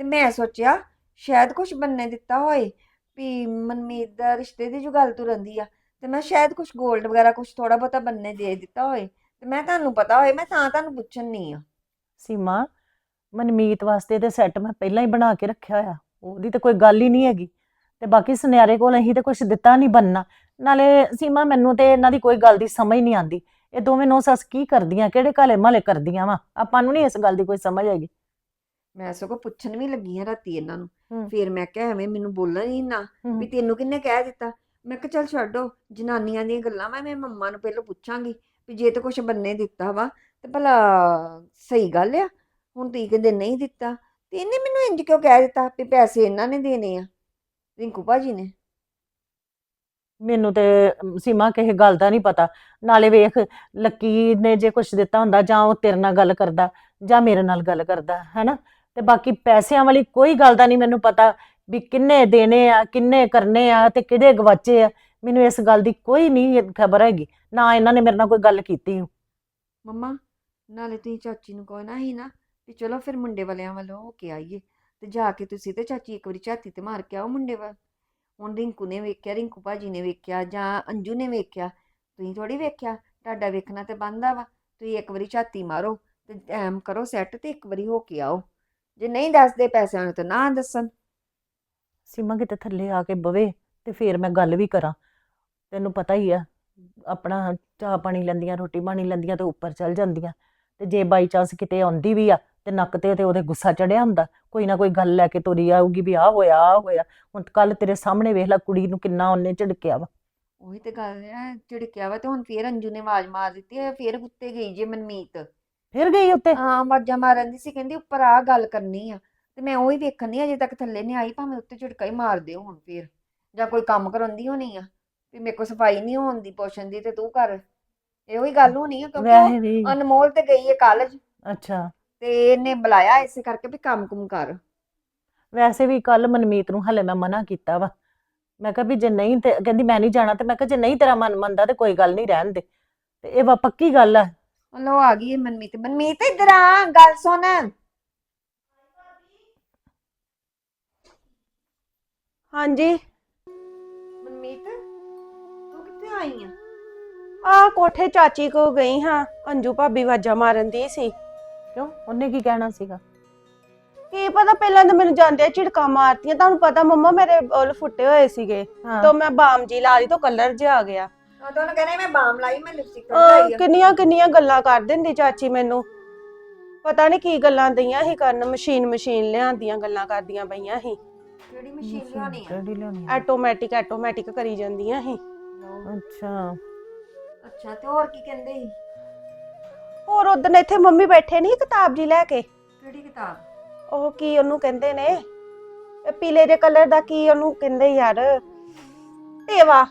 ਤੇ ਮੈਂ ਸੋਚਿਆ ਸ਼ਾਇਦ ਕੁਝ ਬੰਨੇ ਦਿੱਤਾ ਹੋਏ ਵੀ ਮਨਮੀਤ ਦਾ ਰਿਸ਼ਤੇ ਦੀ ਜੋ ਗੱਲ ਤੁਰੰਦੀ ਆ ਤੇ ਮੈਂ ਸ਼ਾਇਦ ਕੁਝ 골ਡ ਵਗੈਰਾ ਕੁਝ ਥੋੜਾ ਬਹੁਤਾ ਬੰਨੇ ਦੇ ਦਿੱਤਾ ਹੋਏ ਤੇ ਮੈਂ ਤੁਹਾਨੂੰ ਪਤਾ ਹੋਏ ਮੈਂ ਤਾਂ ਤੁਹਾਨੂੰ ਪੁੱਛਣ ਨਹੀਂ ਆ। ਸੀਮਾ ਮਨਮੀਤ ਵਾਸਤੇ ਤੇ ਸੈੱਟ ਮੈਂ ਪਹਿਲਾਂ ਹੀ ਬਣਾ ਕੇ ਰੱਖਿਆ ਹੋਇਆ ਉਹਦੀ ਤੇ ਕੋਈ ਗੱਲ ਹੀ ਨਹੀਂ ਹੈਗੀ। ਤੇ ਬਾਕੀ ਸੁਨਿਆਰੇ ਕੋਲ ਅਸੀਂ ਤੇ ਕੁਝ ਦਿੱਤਾ ਨਹੀਂ ਬੰਨਾ। ਨਾਲੇ ਸੀਮਾ ਮੈਨੂੰ ਤੇ ਇਹਨਾਂ ਦੀ ਕੋਈ ਗੱਲ ਦੀ ਸਮਝ ਨਹੀਂ ਆਂਦੀ। ਇਹ ਦੋਵੇਂ ਨੌ ਸੱਸ ਕੀ ਕਰਦੀਆਂ ਕਿਹੜੇ ਕਾਲੇ ਮਾਲੇ ਕਰਦੀਆਂ ਵਾ? ਆਪਾਂ ਨੂੰ ਨਹੀਂ ਇਸ ਗੱਲ ਦੀ ਕੋਈ ਸਮਝ ਹੈਗੀ। ਮੈਂ ਸਗੋਂ ਪੁੱਛਣ ਵੀ ਲੱਗੀ ਆ ਰਾਤੀ ਇਹਨਾਂ ਨੂੰ। ਹੂੰ। ਫਿਰ ਮੈਂ ਕਿਹਾ ਐਵੇਂ ਮੈਨੂੰ ਬੋਲਣ ਹੀ ਨਾ। ਵੀ ਤੈਨੂੰ ਕਿੰਨੇ ਕਹਿ ਦਿੱਤਾ? ਮੈਂ ਕਿਹਾ ਚੱਲ ਛੱਡੋ ਜਨਾਨੀਆਂ ਦੀਆਂ ਗੱਲਾਂ ਮੈਂ ਮੈਂ ਮੰਮਾ ਨੂੰ ਪਹਿਲਾਂ ਪੁੱਛਾਂਗੀ ਵੀ ਜੇ ਤੇ ਕੁਛ ਬੰਨੇ ਦਿੱਤਾ ਵਾ ਤੇ ਭਲਾ ਸਹੀ ਗੱਲ ਆ ਹੁਣ ਤੁਸੀਂ ਕਹਿੰਦੇ ਨਹੀਂ ਦਿੱਤਾ ਤੇ ਇਹਨੇ ਮੈਨੂੰ ਇੰਜ ਕਿਉਂ ਕਹਿ ਦਿੱਤਾ ਵੀ ਪੈਸੇ ਇਹਨਾਂ ਨੇ ਦੇਣੇ ਆ? ਰਿੰਕੂ ਭਾਜੀ ਨੇ। ਮੈਨੂੰ ਤੇ ਅਮ, ਸੀਮਾ ਕਿਸੇ ਗੱਲ ਦਾ ਨਹੀਂ ਪਤਾ। ਨਾਲੇ ਵੇਖ ਲੱਕੀ ਨੇ ਜੇ ਕੁਝ ਦਿੱਤਾ ਹੁੰਦਾ ਜਾਂ ਉਹ ਤੇਰੇ ਨਾਲ ਗੱਲ ਕਰਦਾ ਜਾਂ ਮੇਰੇ ਨਾਲ ਗੱਲ ਕਰਦਾ ਹੈਨਾ? ਤੇ ਬਾਕੀ ਪੈਸਿਆਂ ਵਾਲੀ ਕੋਈ ਗੱਲ ਦਾ ਨਹੀਂ ਮੈਨੂੰ ਪਤਾ ਵੀ ਕਿੰਨੇ ਦੇਣੇ ਆ, ਕਿੰਨੇ ਕਰਨੇ ਆ ਤੇ ਕਿਹੜੇ ਗਵਾਚੇ ਆ, ਮੈਨੂੰ ਇਸ ਗੱਲ ਦੀ ਕੋਈ ਨਹੀਂ ਖਬਰ ਹੈਗੀ, ਨਾ ਇਹਨਾਂ ਨੇ ਮੇਰੇ ਨਾਲ ਕੋਈ ਗੱਲ ਕੀਤੀ ਮੰਮਾ, ਨਾਲੇ ਤੁਸੀਂ ਚਾਚੀ ਨੂੰ ਕਹੋ ਨਾ ਹੀ ਨਾ ਵੀ ਚਲੋ ਫਿਰ ਮੁੰਡੇ ਵਾਲਿਆਂ ਵੱਲੋਂ ਹੋ ਕੇ ਆਈਏ, ਤੇ ਜਾ ਕੇ ਤੁਸੀਂ ਤੇ ਚਾਚੀ ਇੱਕ ਵਾਰੀ ਝਾਤੀ ਤੇ ਮਾਰ ਕੇ ਆਓ ਮੁੰਡੇ ਵੱਲ। ਹੁਣ ਰਿੰਕੂ ਨੇ ਵੇਖਿਆ, ਰਿੰਕੂ ਭਾਜੀ ਨੇ ਵੇਖਿਆ ਜਾਂ ਅੰਜੂ ਨੇ ਵੇਖਿਆ, ਤੁਸੀਂ ਥੋੜੀ ਵੇਖਿਆ, ਤੁਹਾਡਾ ਵੇਖਣਾ ਤੇ ਬੰਦਾ ਵਾ, ਤੁਸੀਂ ਇੱਕ ਵਾਰੀ ਝਾਤੀ ਮਾਰੋ ਤੇ ਐਮ ਕਰੋ ਸੈੱਟ ਤੇ ਇੱਕ ਵਾਰੀ ਹੋ ਕੇ ਆਓ। ਜੇ ਨਹੀਂ ਦੱਸਦੇ ਪੈਸਿਆਂ ਨੂੰ ਤਾਂ ਨਾ ਦੱਸਣ। ਸੀਮਾ ਕਿਤੇ ਥੱਲੇ ਆ ਕੇ ਬਵੇ ਤੇ ਫੇਰ ਮੈਂ ਗੱਲ ਵੀ ਕਰਾਂ। ਤੈਨੂੰ ਪਤਾ ਹੀ ਆ ਆਪਣਾ ਚਾਹ ਪਾਣੀ ਲੈਂਦੀਆਂ ਰੋਟੀ ਪਾਣੀ ਲੈਂਦੀਆਂ ਤੇ ਉੱਪਰ ਚੱਲ ਜਾਂਦੀਆਂ। ਤੇ ਜੇ ਬਾਈ ਚਾਂਸ ਕਿਤੇ ਆਉਂਦੀ ਵੀ ਆ ਤੇ ਨੱਕ ਤੇ ਤੇ ਉਹਦੇ ਗੁੱਸਾ ਚੜਿਆ ਹੁੰਦਾ ਕੋਈ ਨਾ ਕੋਈ ਗੱਲ ਲੈ ਕੇ ਤੁਰੀ ਆਊਗੀ ਵੀ ਆ ਹੋਇਆ ਆ ਹੋਇਆ। ਹੁਣ ਕੱਲ ਤੇਰੇ ਸਾਹਮਣੇ ਵੇਖ ਲੈ ਕੁੜੀ ਨੂੰ ਕਿੰਨਾ ਉਹਨੇ ਝਿੜਕਿਆ ਵਾ। ਉਹੀ ਤੇ ਗੱਲ ਹੈ ਝਿੜਕਿਆ ਵਾ ਤੇ ਹੁਣ ਫੇਰ ਅੰਜੂ ਨੇ ਆਵਾਜ਼ ਮਾਰ ਦਿੱਤੀ ਹੈ ਫੇਰ ਉੱਤੇ ਗਈ ਜੇ ਮਨਮੀਤ। ਫਿਰ ਗਈ ਉੱਤੇ? ਹਾਂ ਆਵਾਜ਼ਾਂ ਮਾਰਨ ਦੀ ਸੀ ਕਹਿੰਦੀ ਉੱਪਰ ਆ ਗੱਲ ਕਰਨੀ ਆ। ਤੇ ਮੈਂ ਉਹੀ ਵੇਖਣ ਨਹੀਂ ਅਜੇ ਤੱਕ ਥੱਲੇ ਨਹੀਂ ਆਈ ਭਾਵੇਂ ਉੱਤੇ ਝਟਕਾ ਹੀ ਮਾਰ ਦਿਓ ਹੁਣ ਫੇਰ। ਜਾਂ ਕੋਈ ਕੰਮ ਕਰਾਉਂਦੀ ਹੋਣੀ ਆ ਵੀ ਮੇਰੇ ਕੋ ਸਫ਼ਾਈ ਨਹੀਂ ਹੋਣ ਦੀ ਪੋਸ਼ਨ ਦੀ ਤੇ ਤੂੰ ਕਰ। ਇਹੋ ਹੀ ਗੱਲ ਹੋਣੀ ਆ ਕਿਉਂਕਿ ਵੈਸੇ ਵੀ ਉਹ ਅਨਮੋਲ ਤੇ ਗਈ ਹੈ ਕਾਲਜ। ਅੱਛਾ। ਤੇ ਇਹਨੇ ਬੁਲਾਇਆ ਇਸੇ ਕਰਕੇ ਵੀ ਕੰਮ ਕੁਮ ਕਰ। ਵੈਸੇ ਵੀ ਕੱਲ ਮਨਮੀਤ ਨੂੰ ਹਲੇ ਮੈਂ ਮਨਾ ਕੀਤਾ ਵਾ। ਮੈਂ ਕਿਹਾ ਵੀ ਜੇ ਨਹੀਂ ਤੇ ਕਹਿੰਦੀ ਮੈਂ ਨਹੀਂ ਜਾਣਾ ਤੇ ਮੈਂ ਕਿਹਾ ਜੇ ਨਹੀਂ ਤੇਰਾ ਮਨ ਮੰਨਦਾ ਤੇ ਕੋਈ ਗੱਲ ਨਹੀਂ ਰਹਿਣ ਦੇ। ਤੇ ਇਹ ਵਾ ਪੱਕੀ ਗੱਲ ਆ। ਲੋ ਆ ਗਈ ਹੈ ਮਨਮੀਤ। ਮਨਮੀਤ ਇੱਧਰ ਆ ਗੱਲ ਸੁਣ। ਹਾਂਜੀ। ਮਨਮੀਤ ਤੂੰ ਕਿੱਥੇ ਆਈ ਆ? ਆ ਕੋਠੇ ਚਾਚੀ ਕੋ ਗਈ ਹਾਂ ਅੰਜੂ ਭਾਬੀ ਵਾਜਾ ਮਾਰਨ ਦੀ ਸੀ। ਕਿਉਂ? ਉਹਨੇ ਕੀ ਕਹਿਣਾ ਸੀਗਾ? ਕੀ ਪਤਾ ਪਹਿਲਾਂ ਤਾਂ ਮੈਨੂੰ ਜਾਂਦੇ ਝਿੜਕਾ ਮਾਰਤੀਆਂ ਤੁਹਾਨੂੰ ਪਤਾ ਮੰਮਾ ਮੇਰੇ ਬੁੱਲ ਫੁੱਟੇ ਹੋਏ ਸੀਗੇ। ਹਾਂ। ਤਾਂ ਮੈਂ ਬਾਮ ਜੀ ਲਾ ਲਈ ਤਾਂ ਕਲਰ ਜਿਹਾ ਆ ਗਿਆ। ਉਹ ਤਾਂ ਉਹਨੂੰ ਕਹਿੰਦੇ ਮੈਂ ਬਾਮ ਲਾਈ ਮੈਂ ਲਿਪਸਟਿਕ ਅਹ ਲਾਈ ਆ। ਕਿੰਨੀਆਂ ਕਿੰਨੀਆਂ ਗੱਲਾਂ ਕਰ ਦਿੰਦੀ ਚਾਚੀ ਮੈਨੂੰ। ਪਤਾ ਨਹੀਂ ਕੀ ਗੱਲਾਂ ਦਈਆਂ ਸੀ ਕਰਨ ਮਸ਼ੀਨ ਮਸ਼ੀਨ ਲਿਆਂਦੀਆਂ ਗੱਲਾਂ ਕਰਦੀਆਂ ਪਈਆਂ ਸੀ। ਕਿਹੜੀ ਮਸ਼ੀਨ ਲਿਆਉਣੀ ਆ। ਕਿਹੜੀ ਲਿਆਉਣੀ ਆ? ਆਟੋਮੈਟਿਕ ਆਟੋਮੈਟਿਕ ਕਰੀ ਜਾਂਦੀਆਂ ਲਓ। ਅੱਛਾ। ਅੱਛਾ ਤੇ ਹੋਰ ਕੀ ਕਹਿੰਦੇ ਸੀ? ਹੋਰ ਉਦੋਂ ਇੱਥੇ ਮੰਮੀ ਬੈਠੇ ਨਹੀਂ ਕਿਤਾਬ ਜੀ ਲੈ ਕੇ। ਕਿਹੜੀ ਕਿਤਾਬ? ਉਹ ਕੀ ਉਹਨੂੰ ਕਹਿੰਦੇ ਨੇ? ਇਹ ਪੀਲੇ ਦੇ ਕਲਰ ਦਾ ਕੀ ਉਹਨੂੰ ਕਹਿੰਦੇ ਯਾਰ? ਟੇਵਾ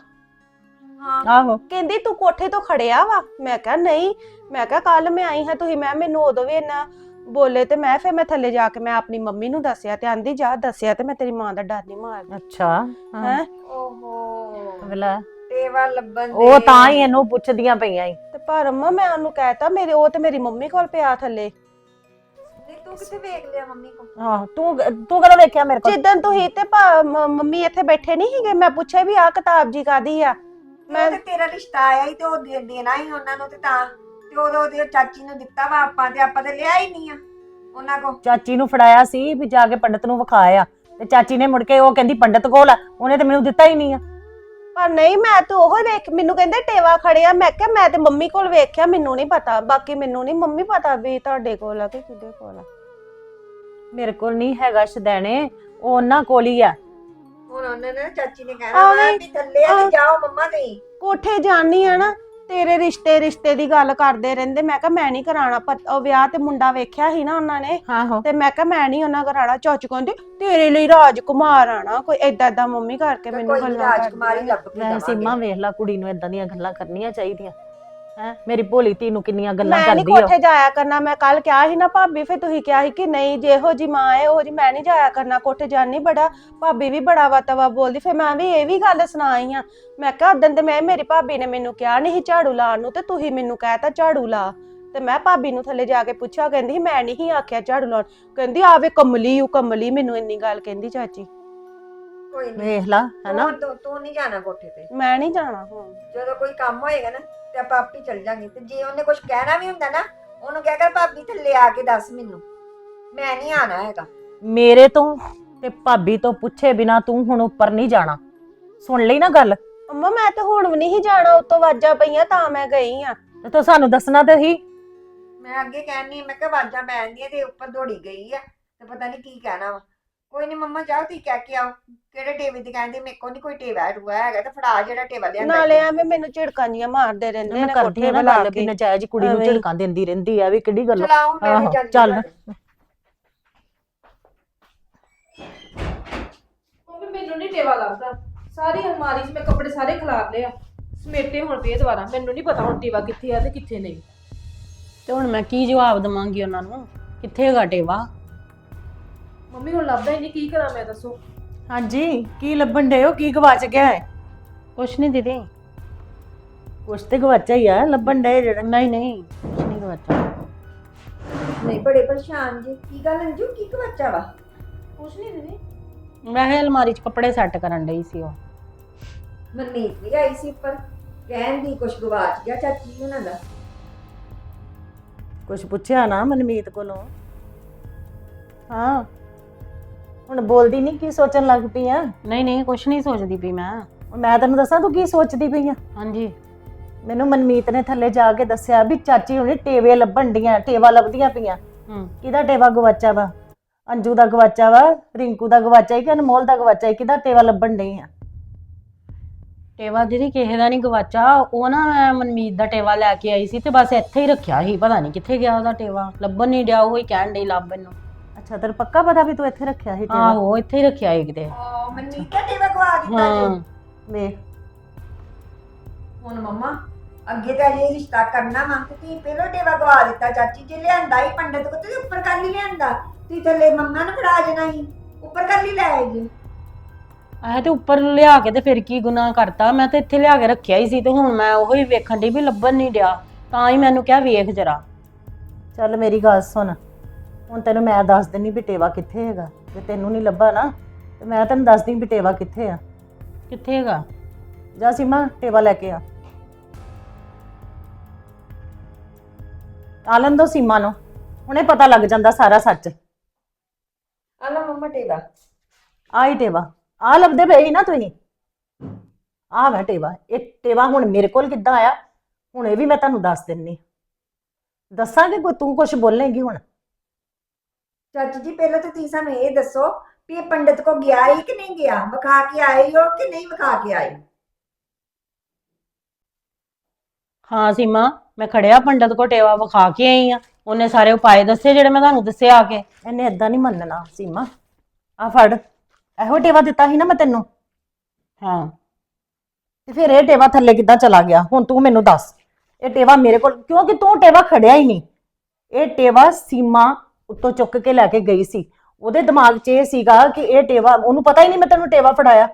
ਹਾਂ। ਆਹੋ। ਕਹਿੰਦੀ ਤੂੰ ਕੋਠੇ ਤੋਂ ਖੜਿਆ ਵਾ? ਮੈਂ ਕਿਹਾ ਨਹੀਂ। ਮੈਂ ਕਿਹਾ ਕੱਲ ਮੈਂ ਆਈ ਹਾਂ ਤੁਸੀਂ ਮੈਂ ਮੈਨੂੰ ਉਦੋਂ ਵੀ ਇੰਨਾ ਬੋਲੇ ਤੇ ਮੈਂ ਫਿਰ ਮੈਂ ਥੱਲੇ ਜਾ ਕੇ ਮੈਂ ਆਪਣੀ ਮੰਮੀ ਨੂੰ ਦੱਸਿਆ ਤੇ ਆਂਦੀ ਜਾ ਦੱਸਿਆ ਤੇ ਮੈਂ ਤੇਰੀ ਮਾਂ ਦਾ ਡਰ ਨਹੀਂ ਮਾਰਦੀ। ਅੱਛਾ ਹਾਂ। ਹੈ? ਓਹੋ। ਅਗਲਾ। ਟੇਵਾ ਲੱਭਣ ਉਹ। ਤਾਂ ਹੀ ਇਹਨੂੰ ਪੁੱਛਦੀਆਂ ਪਈਆਂ ਈ। ਤੇ ਪਰ ਅੰਮਾ ਮੈਂ ਉਹਨੂੰ ਕਹਿਤਾ ਮੇਰੇ ਉਹ ਤੇ ਮੇਰੀ ਮੰਮੀ ਕੋਲ ਪਿਆ ਥੱਲੇ। ਨਹੀਂ ਤੂੰ ਕਿੱਥੇ ਵੇਖ ਲਿਆ ਮੰਮੀ ਕੋ ਆਹ ਤੂੰ ਤੂੰ ਕਦੋਂ ਵੇਖਿਆ ਮੇਰੇ ਕੋਲ? ਜਿੱਦਣ ਤੁਸੀਂ ਤੇ ਭਾ- ਮ- ਮੰਮੀ ਇੱਥੇ ਬੈਠੇ ਨਹੀਂ ਸੀਗੇ ਮੈਂ ਪੁੱਛਿਆ ਵੀ ਆਹ ਕਿਤਾਬ ਜੀ ਕਾਦੀ ਆ? ਮੈਂ ਤੇ ਤੇਰਾ ਰਿਸ਼ਤਾ ਆਇਆ ਹੀ ਤੇ ਉਹ ਦੇ- ਦੇਣਾ ਹੀ ਉਹਨਾਂ ਨੂੰ ਤੇ ਤਾਂ। ਤੇ ਉਦੋਂ ਉਹਦੀ ਚਾਚੀ ਨੂੰ ਦਿੱਤਾ ਵਾ ਆਪਾਂ ਤੇ ਆਪਾਂ ਤੇ ਲਿਆ ਹੀ ਨਹੀਂ ਆ। ਉਹਨਾਂ ਕੋ ਚਾਚੀ ਨੂੰ ਫੜਾਇਆ ਸੀ ਵੀ ਜਾ ਕੇ ਪੰਡਤ ਨੂੰ ਵਿਖਾਇਆ ਤੇ ਚਾਚੀ ਨੇ ਮੁੜ ਕੇ ਉਹ ਕਹਿੰਦੀ ਪੰਡਤ ਕੋਲ ਆ ਉਹਨੇ ਤੇ ਮੈਨੂੰ ਦਿੱਤਾ ਹੀ ਨਹੀਂ ਆ। ਪਰ ਨਹੀਂ ਮੈਂ ਤਾਂ ਉਹ ਵੇਖ ਮੈਨੂੰ ਕਹਿੰਦੇ ਟੇਵਾ ਖੜਿਆ ਮੈਂ ਕਿਹਾ ਮੈਂ ਤੇ ਮੰਮੀ ਕੋਲ ਵੇਖਿਆ ਮੈਨੂੰ ਨਹੀਂ ਪਤਾ। ਬਾਕੀ ਮੈਨੂੰ ਨਹੀਂ ਮੰਮੀ ਪਤਾ ਵੀ ਤੁਹਾਡੇ ਕੋਲ ਆ ਕਿ ਕਿਹਦੇ ਕੋਲ ਆ। ਮੇਰੇ ਕੋਲ ਨਹੀਂ ਹੈਗਾ ਸ਼ਦੈਣੇ ਉਹ ਉਹਨਾਂ ਕੋਲ ਹੀ ਆ। ਹੁਣ ਉਹਨੇ ਨਾ ਚਾਚੀ ਨੇ ਕਹਿਣਾ ਵਾ ਆਵੇਂ- ਵੀ ਥੱਲੇ ਆ ਤੇ ਜਾਓ ਮੰਮਾ ਤੇ ਕੋਠੇ ਜਾਣੀ ਆ ਨਾ ਤੇਰੇ ਰਿਸ਼ਤੇ ਰਿਸ਼ਤੇ ਦੀ ਗੱਲ ਕਰਦੇ ਰਹਿੰਦੇ ਮੈਂ ਕਿਹਾ ਮੈਂ ਨਹੀਂ ਕਰਾਣਾ ਪਰ ਉਹ ਵਿਆਹ ਤੇ ਮੁੰਡਾ ਵੇਖਿਆ ਸੀ ਨਾ ਉਹਨਾਂ ਨੇ ਆਹੋ ਤੇ ਮੈਂ ਕਿਹਾ ਮੈਂ ਨਹੀਂ ਉਹਨਾਂ ਕਰਾਣਾ ਚੌਚ ਕਹਿੰਦੀ ਤੇਰੇ ਲਈ ਰਾਜਕੁਮਾਰ ਆਣਾ ਕੋਈ ਏਦਾਂ ਏਦਾਂ ਮੰਮੀ ਕਰਕੇ ਮੈਨੂੰ ਕੋਈ ਗੱਲਾਂ ਰਾਜਕੁਮਾਰੀ ਕਰਦੀ ਆ। ਲੱਭ ਕੇ ਮੈਂ ਦਵਾਂਗੇ। ਸੀਮਾ ਵੇਖ ਲਾ ਕੁੜੀ ਨੂੰ ਇਦਾਂ ਦੀਆਂ ਗੱਲਾਂ ਕਰਨੀਆਂ ਚਾਹੀਦੀਆਂ ਹੈ? ਮੇਰੀ ਭੋਲੀ ਧੀ ਨੂੰ ਕਿੰਨੀਆਂ ਗੱਲਾਂ ਮੈਂ ਨਹੀਂ ਕਰਦੀ ਆ। ਕੋਠੇ ਜਾਇਆ ਕਰਨਾ ਮੈਂ ਕੱਲ ਕਿਹਾ ਸੀ ਨਾ ਭਾਬੀ ਫਿਰ ਤੁਸੀਂ ਕਿਹਾ ਸੀ ਕਿ ਨਹੀਂ ਜੇ ਇਹੋ ਜੀ ਮਾਂ ਹੈ ਉਹੋ ਜੀ ਮੈਂ ਨਹੀਂ ਜਾਇਆ ਕਰਨਾ ਕੋਠੇ ਜਾਣੀ ਬੜਾ। ਭਾਬੀ ਵੀ ਬੜਾ ਵਤਵਾ ਬੋਲਦੀ ਫਿਰ ਮੈਂ ਵੀ ਇਹ ਵੀ ਗੱਲ ਸੁਣਾਈ ਆ। ਮੈਂ ਕਿਹਾ ਉਦੋਂ ਤੇ ਮੈਂ ਮੇਰੀ ਭਾਬੀ ਨੇ ਮੈਨੂੰ ਕਿਹਾ ਨਹੀਂ ਸੀ ਝਾੜੂ ਲਾਉਣ ਨੂੰ ਤੇ ਤੁਸੀਂ ਮੈਨੂੰ ਕਹਿਤਾ ਝਾੜੂ ਲਾ। ਤੇ ਮੈਂ ਭਾਬੀ ਨੂੰ ਥੱਲੇ ਜਾ ਕੇ ਪੁੱਛਿਆ ਕਹਿੰਦੀ ਮੈਂ ਨਹੀਂ ਆਖਿਆ ਝਾੜੂ ਲਾਉਣ। ਕਹਿੰਦੀ ਆਵੇ ਕਮਲੀ ਉਹ ਕਮਲੀ ਮੈਨੂੰ ਇੰਨੀ ਗੱਲ ਕਹਿੰਦੀ ਚਾਚੀ। ਕੋਈ ਨਹੀਂ। ਵੇਖ ਲਾ ਹੈਨਾ? ਤੂੰ ਤੂੰ ਨਹੀਂ ਜਾਣਾ ਕੋਠੇ ਤੇ। ਮੈਂ ਨਹੀਂ ਜਾਣਾ ਹੁਣ। ਜਦੋਂ ਕੋਈ ਕੰਮ ਹੋਏਗਾ ਨਾ ਤੇ ਆਪਾਂ ਆਪੇ ਚੱਲ ਜਾਾਂਗੇ। ਤੇ ਜੇ ਉਹਨੇ ਕੁਝ ਕਹਿਣਾ ਵੀ ਹੁੰਦਾ ਨਾ ਉਹਨੂੰ ਕਹਿ ਕਰ ਭਾਬੀ ਥੱਲੇ ਆ ਕੇ ਦੱਸ ਮੈਨੂੰ। ਮੈਂ ਨਹੀਂ ਆਣਾ ਹੈਗਾ। ਮੇਰੇ ਤੋਂ ਤੇ ਭਾਬੀ ਤੋਂ ਪੁੱਛੇ ਬਿਨਾ ਤੂੰ ਹੁਣ ਉੱਪਰ ਨਹੀਂ ਜਾਣਾ। ਸੁਣ ਲਈ ਨਾ ਗੱਲ। ਅੰਮਾ ਮੈਂ ਤੇ ਹੁਣ ਵੀ ਨਹੀਂ ਜਾਣਾ ਉਤੋਂ ਵਾਜਾਂ ਪਈਆਂ ਤਾਂ ਮੈਂ ਗਈ ਆ। ਤੇ ਤੂੰ ਸਾਨੂੰ ਦੱਸਣਾ ਤੇ ਹੀ ਮੈਂ ਅੱਗੇ ਕਹਿਣੀ ਮੈਂ ਕਿਹਾ ਆਵਾਜ਼ਾਂ ਪੈਣਦੀਆਂ ਤੇ ਉੱਪਰ ਦੌੜੀ ਗਈ ਆ ਤੇ ਪਤਾ ਨਹੀਂ ਕੀ ਕਹਿਣਾ ਵਾ। ਕੋਈ ਨਹੀਂ ਮੰਮਾ ਜਾਓ ਤੁਸੀਂ ਕਹਿ ਕੇ ਆਓ ਕਿਹੜੇ ਟੇਵੇ ਦੀ ਕਹਿੰਦੇ ਮੇਰੇ ਕੋਲ ਨਹੀਂ ਕੋਈ ਟੇਵਾ ਟੂਆ ਹੈਗਾ ਤੇ ਫੜਾ ਜਿਹੜਾ ਟੇਵਾ ਲਿਆਂਦਾ ਨਾਲੇ ਐਵੇਂ ਮੈਨੂੰ ਝਿੜਕਾਂ ਜੀਆਂ ਮਾਰਦੇ ਰਹਿੰਦੇ ਨੇ ਕਰਦੀ ਕੋਠੇ ਆ ਨਾ ਬੁਲਾ ਗੱਲ ਵੀ ਕੇ ਨਜਾਇਜ਼ ਕੁੜੀ ਨੂੰ ਐਵੇਂ ਹੀ। ਝਿੜਕਾਂ ਦਿੰਦੀ ਰਹਿੰਦੀ ਆ ਵੀ ਕਿਹੜੀ ਗੱਲ ਚਲਾਓ ਮੈਂ ਵੀ ਆਹੋ, ਚੱਲ। ਉਹ ਵੀ ਮੈਨੂੰ ਨਹੀਂ ਟੇਵਾ ਲੱਗਦਾ। ਸਾਰੀ ਅਲਮਾਰੀ 'ਚ ਮੈਂ ਕੱਪੜੇ ਸਾਰੇ ਖਿਲਾਰ ਲਏ ਆ। ਸਮੇਟੇ ਹੁਣ ਫੇਰ ਦੁਬਾਰਾ ਮੈਨੂੰ ਨਹੀਂ ਪਤਾ ਹੁਣ ਟੇਵਾ ਕਿੱਥੇ ਆ ਤੇ ਕਿੱਥੇ ਨਹੀਂ। ਤੇ ਹੁਣ ਮੈਂ ਕੀ ਜਵਾਬ ਦਵਾਂਗੀ ਉਹਨਾਂ ਨੂੰ? ਕਿੱਥੇ ਹੈਗਾ ਟੇਵਾ ਮੰਮੀ ਹੁਣ ਲੱਭਦਾ ਹੀ ਨਹੀਂ ਕੀ ਕਰਾਂ ਮੈਂ ਦੱਸੋ? ਹਾਂਜੀ ਕੀ ਲੱਭਣ ਡੇ ਹੋ? ਕੀ ਗਵਾਚ ਗਿਆ ਹੈ? ਕੁਛ ਨਹੀਂ ਦੀਦੀ। ਕੁਛ ਤੇ ਗਵਾਚਾ ਹੀ ਆ ਲੱਭਣ ਡੇ ਜਿਹੜਾ। ਨਹੀਂ ਨਹੀਂ ਕੁਛ ਨਹੀਂ ਗਵਾਚਾ ਨਹੀਂ ਬੜੇ ਪਰੇਸ਼ਾਨ ਜੀ। ਕੀ ਗੱਲ ਅੰਜੂ ਕੀ ਕਵੱਚਾ ਵਾ? ਕੁਛ ਨਹੀਂ ਦੀਦੀ। ਮੈਂ ਇਹ ਅਲਮਾਰੀ 'ਚ ਕੱਪੜੇ ਸੈੱਟ ਕਰਨ ਡਈ ਸੀ ਉਹ। ਮਨਮੀਤ ਵੀ ਆਈ ਸੀ ਉੱਪਰ। ਕਹਿਣ ਦੀ ਕੁਛ ਗਵਾਚ ਗਿਆ ਚਾਚੀ ਉਹਨਾਂ ਦਾ। ਕੁਛ ਪੁੱਛਿਆ ਨਾ ਮਨਮੀਤ ਕੋਲੋਂ? ਹਾਂ। ਹੁਣ ਬੋਲਦੀ ਨਹੀਂ ਕੀ ਸੋਚਣ ਲੱਗ ਪਈ ਆ? ਨਹੀਂ ਨਹੀਂ ਕੁਛ ਨਹੀਂ ਸੋਚਦੀ ਪਈ ਮੈਂ। ਮੈਂ ਤੈਨੂੰ ਦੱਸਾਂ ਤੂੰ ਕੀ ਸੋਚਦੀ ਪਈ ਆ? ਹਾਂਜੀ। ਮੈਨੂੰ ਮਨਮੀਤ ਨੇ ਥੱਲੇ ਜਾ ਕੇ ਦੱਸਿਆ ਵੀ ਚਾਚੀ ਹੁਣੇ ਟੇਵੇ ਲੱਭਣ ਡੀਆਂ ਟੇਵਾ ਲੱਭਦੀਆਂ ਪਈਆਂ। ਹੂੰ। ਕਿਹਦਾ ਟੇਵਾ ਗਵਾਚਾ ਵਾ? ਅੰਜੂ ਦਾ ਗਵਾਚਾ ਵਾ ਰਿੰਕੂ ਦਾ ਗਵਾਚਾ ਹੈ ਕਿ ਅਨਮੋਲ ਦਾ ਗਵਾਚਾ ਹੈ ਕਿਹਦਾ ਟੇਵਾ ਲੱਭਣ ਡਈ ਆ? ਟੇਵਾ ਦੀਦੀ ਕਿਸੇ ਦਾ ਨਹੀਂ ਗਵਾਚਾ ਉਹ ਨਾ ਮੈਂ ਮਨਮੀਤ ਦਾ ਟੇਵਾ ਲੈ ਕੇ ਆਈ ਸੀ ਤੇ ਬਸ ਇੱਥੇ ਹੀ ਰੱਖਿਆ ਸੀ ਪਤਾ ਨਹੀਂ ਕਿੱਥੇ ਗਿਆ ਉਹਦਾ ਟੇਵਾ। ਲੱਭਣ ਨਹੀਂ ਡਿਆ ਉਹ ਹੀ ਕਹਿਣ ਡਈ ਲੱਭ ਇਹਨੂੰ ਅੱਛਾ ਤੈਨੂੰ ਪੱਕਾ ਪਤਾ ਵੀ ਤੂੰ ਇੱਥੇ ਰੱਖਿਆ ਸੀ ਟੇਵਾ ਆਹੋ ਇੱਥੇ ਹੀ ਰੱਖਿਆ ਸੀ ਕਿਤੇ। ਓ ਮਨਮੀਤ ਦਾ ਟੇਵਾ ਗਵਾ ਦਿੱਤਾ ਹਾਂ। ਜੀ ਵੇਖ। ਹੁਣ ਮੰਮਾ ਅੱਗੇ ਤਾਂ ਇਹ ਰਿਸ਼ਤਾ ਕਰਨਾ ਤੇ ਤੁਸੀਂ ਪਹਿਲਾਂ ਟੇਵਾ ਗਵਾ ਦਿੱਤਾ ਚਾਚੀ ਜੇ ਲਿਆਂਦਾ ਹੀ ਪੰਡਤ ਕੋ ਤੇ ਉੱਪਰ ਕਰ ਲਈ ਲਿਆਂਦਾ। ਤੁਸੀਂ ਥੱਲੇ ਮੰਮਾ ਨੂੰ ਫੜਾ ਜਣਾ ਸੀ ਉੱਪਰ ਕਰ ਲਈ ਲੈ ਆਏ ਜੀ। ਆਹ ਤੇ ਉੱਪਰ ਲਿਆ ਕੇ ਤੇ ਫਿਰ ਕੀ ਗੁਨਾਹ ਕਰਤਾ? ਮੈਂ ਤੇ ਇੱਥੇ ਲਿਆ ਕੇ ਰੱਖਿਆ ਹੀ ਸੀ ਤੇ ਹੁਣ ਮੈਂ ਉਹੋ ਹੀ ਵੇਖਣ ਦੀ ਵੀ ਲੱਭਣ ਨਹੀਂ ਡਿਆ। ਤਾਂ ਹੀ ਮੈਨੂੰ ਕਿਹਾ ਵੇਖ ਜਰਾ। ਚੱਲ ਮੇਰੀ ਗੱਲ ਸੁਣ। ਹੁਣ ਤੈਨੂੰ ਮੈਂ ਦੱਸ ਦਿੰਨੀ ਵੀ ਟੇਵਾ ਕਿੱਥੇ ਹੈਗਾ। ਜੇ ਤੈਨੂੰ ਨਹੀਂ ਲੱਭਾ ਨਾ ਤੇ ਮੈਂ ਤੈਨੂੰ ਦੱਸਦੀ ਵੀ ਟੇਵਾ ਕਿੱਥੇ ਆ। ਕਿੱਥੇ ਹੈਗਾ? ਜਾ ਸੀਮਾ ਟੇਵਾ ਲੈ ਕੇ ਆ। ਆ ਲੈਣ ਦੋ ਸੀਮਾ ਨੂੰ। ਹੁਣੇ ਪਤਾ ਲੱਗ ਜਾਂਦਾ ਸਾਰਾ ਸੱਚ। ਆ ਮੰਮਾ ਟੇਵਾ। ਆ ਹੀ ਟੇਵਾ। ਆ ਲੱਭਦੇ ਪਏ ਸੀ ਨਾ ਤੁਸੀਂ। ਆ ਵਾ ਟੇਵਾ। ਇਹ ਟੇਵਾ ਹੁਣ ਮੇਰੇ ਕੋਲ ਕਿੱਦਾਂ ਆਇਆ? ਹੁਣ ਇਹ ਵੀ ਮੈਂ ਤੁਹਾਨੂੰ ਦੱਸ ਦਿੰਨੀ। ਦੱਸਾਂਗੇ ਕੋਈ ਤੂੰ ਕੁਝ ਬੋਲੇਂਗੀ ਹੁਣ। ਚਾਚੀ ਜੀ ਪਹਿਲਾਂ ਤਾਂ ਤੁਸੀਂ ਸਾਨੂੰ ਇਹ ਦੱਸੋ ਵੀ ਇਹ ਪੰਡਤ ਕੋ ਗਿਆ ਹੀ ਕਿ ਨਹੀਂ ਗਿਆ? ਵਿਖਾ ਕੇ ਆਏ ਹੋ ਕਿ ਨਹੀਂ ਵਿਖਾ ਕੇ ਆਏ? ਹਾਂ ਸੀਮਾ ਮੈਂ ਖੜਿਆ ਪੰਡਤ ਕੋ ਟੇਵਾ ਵਿਖਾ ਕੇ ਆਈ ਆ। ਉਹਨੇ ਸਾਰੇ ਉਪਾਏ ਦੱਸੇ ਜਿਹੜੇ ਮੈਂ ਤੁਹਾਨੂੰ ਦੱਸੇ ਆ ਕੇ। ਇਹਨੇ ਏਦਾਂ ਨਹੀਂ ਮੰਨਣਾ ਸੀਮਾ। ਆ ਫੜ ਇਹੋ ਟੇਵਾ ਦਿੱਤਾ ਸੀ ਨਾ ਮੈਂ ਤੈਨੂੰ। ਹਾਂ। ਤੇ ਫਿਰ ਇਹ ਟੇਵਾ ਥੱਲੇ ਕਿੱਦਾਂ ਚਲਾ ਗਿਆ? ਹੁਣ ਤੂੰ ਮੈਨੂੰ ਦੱਸ ਇਹ ਟੇਵਾ ਮੇਰੇ ਕੋਲ ਕਿਉਂਕਿ ਤੂੰ ਟੇਵਾ ਖੜਿਆ ਹੀ ਨਹੀਂ। ਇਹ ਟੇਵਾ ਸੀਮਾ ਉੱਤੋਂ ਚੁੱਕ ਕੇ ਲੈ ਕੇ ਗਈ ਸੀ। ਉਹਦੇ ਦਿਮਾਗ 'ਚ ਇਹ ਸੀਗਾ ਕਿ ਇਹ ਟੇਵਾ, ਉਹਨੂੰ ਪਤਾ ਹੀ ਨਹੀਂ ਮੈਂ ਤੈਨੂੰ ਟੇਵਾ ਫੜਾਇਆ।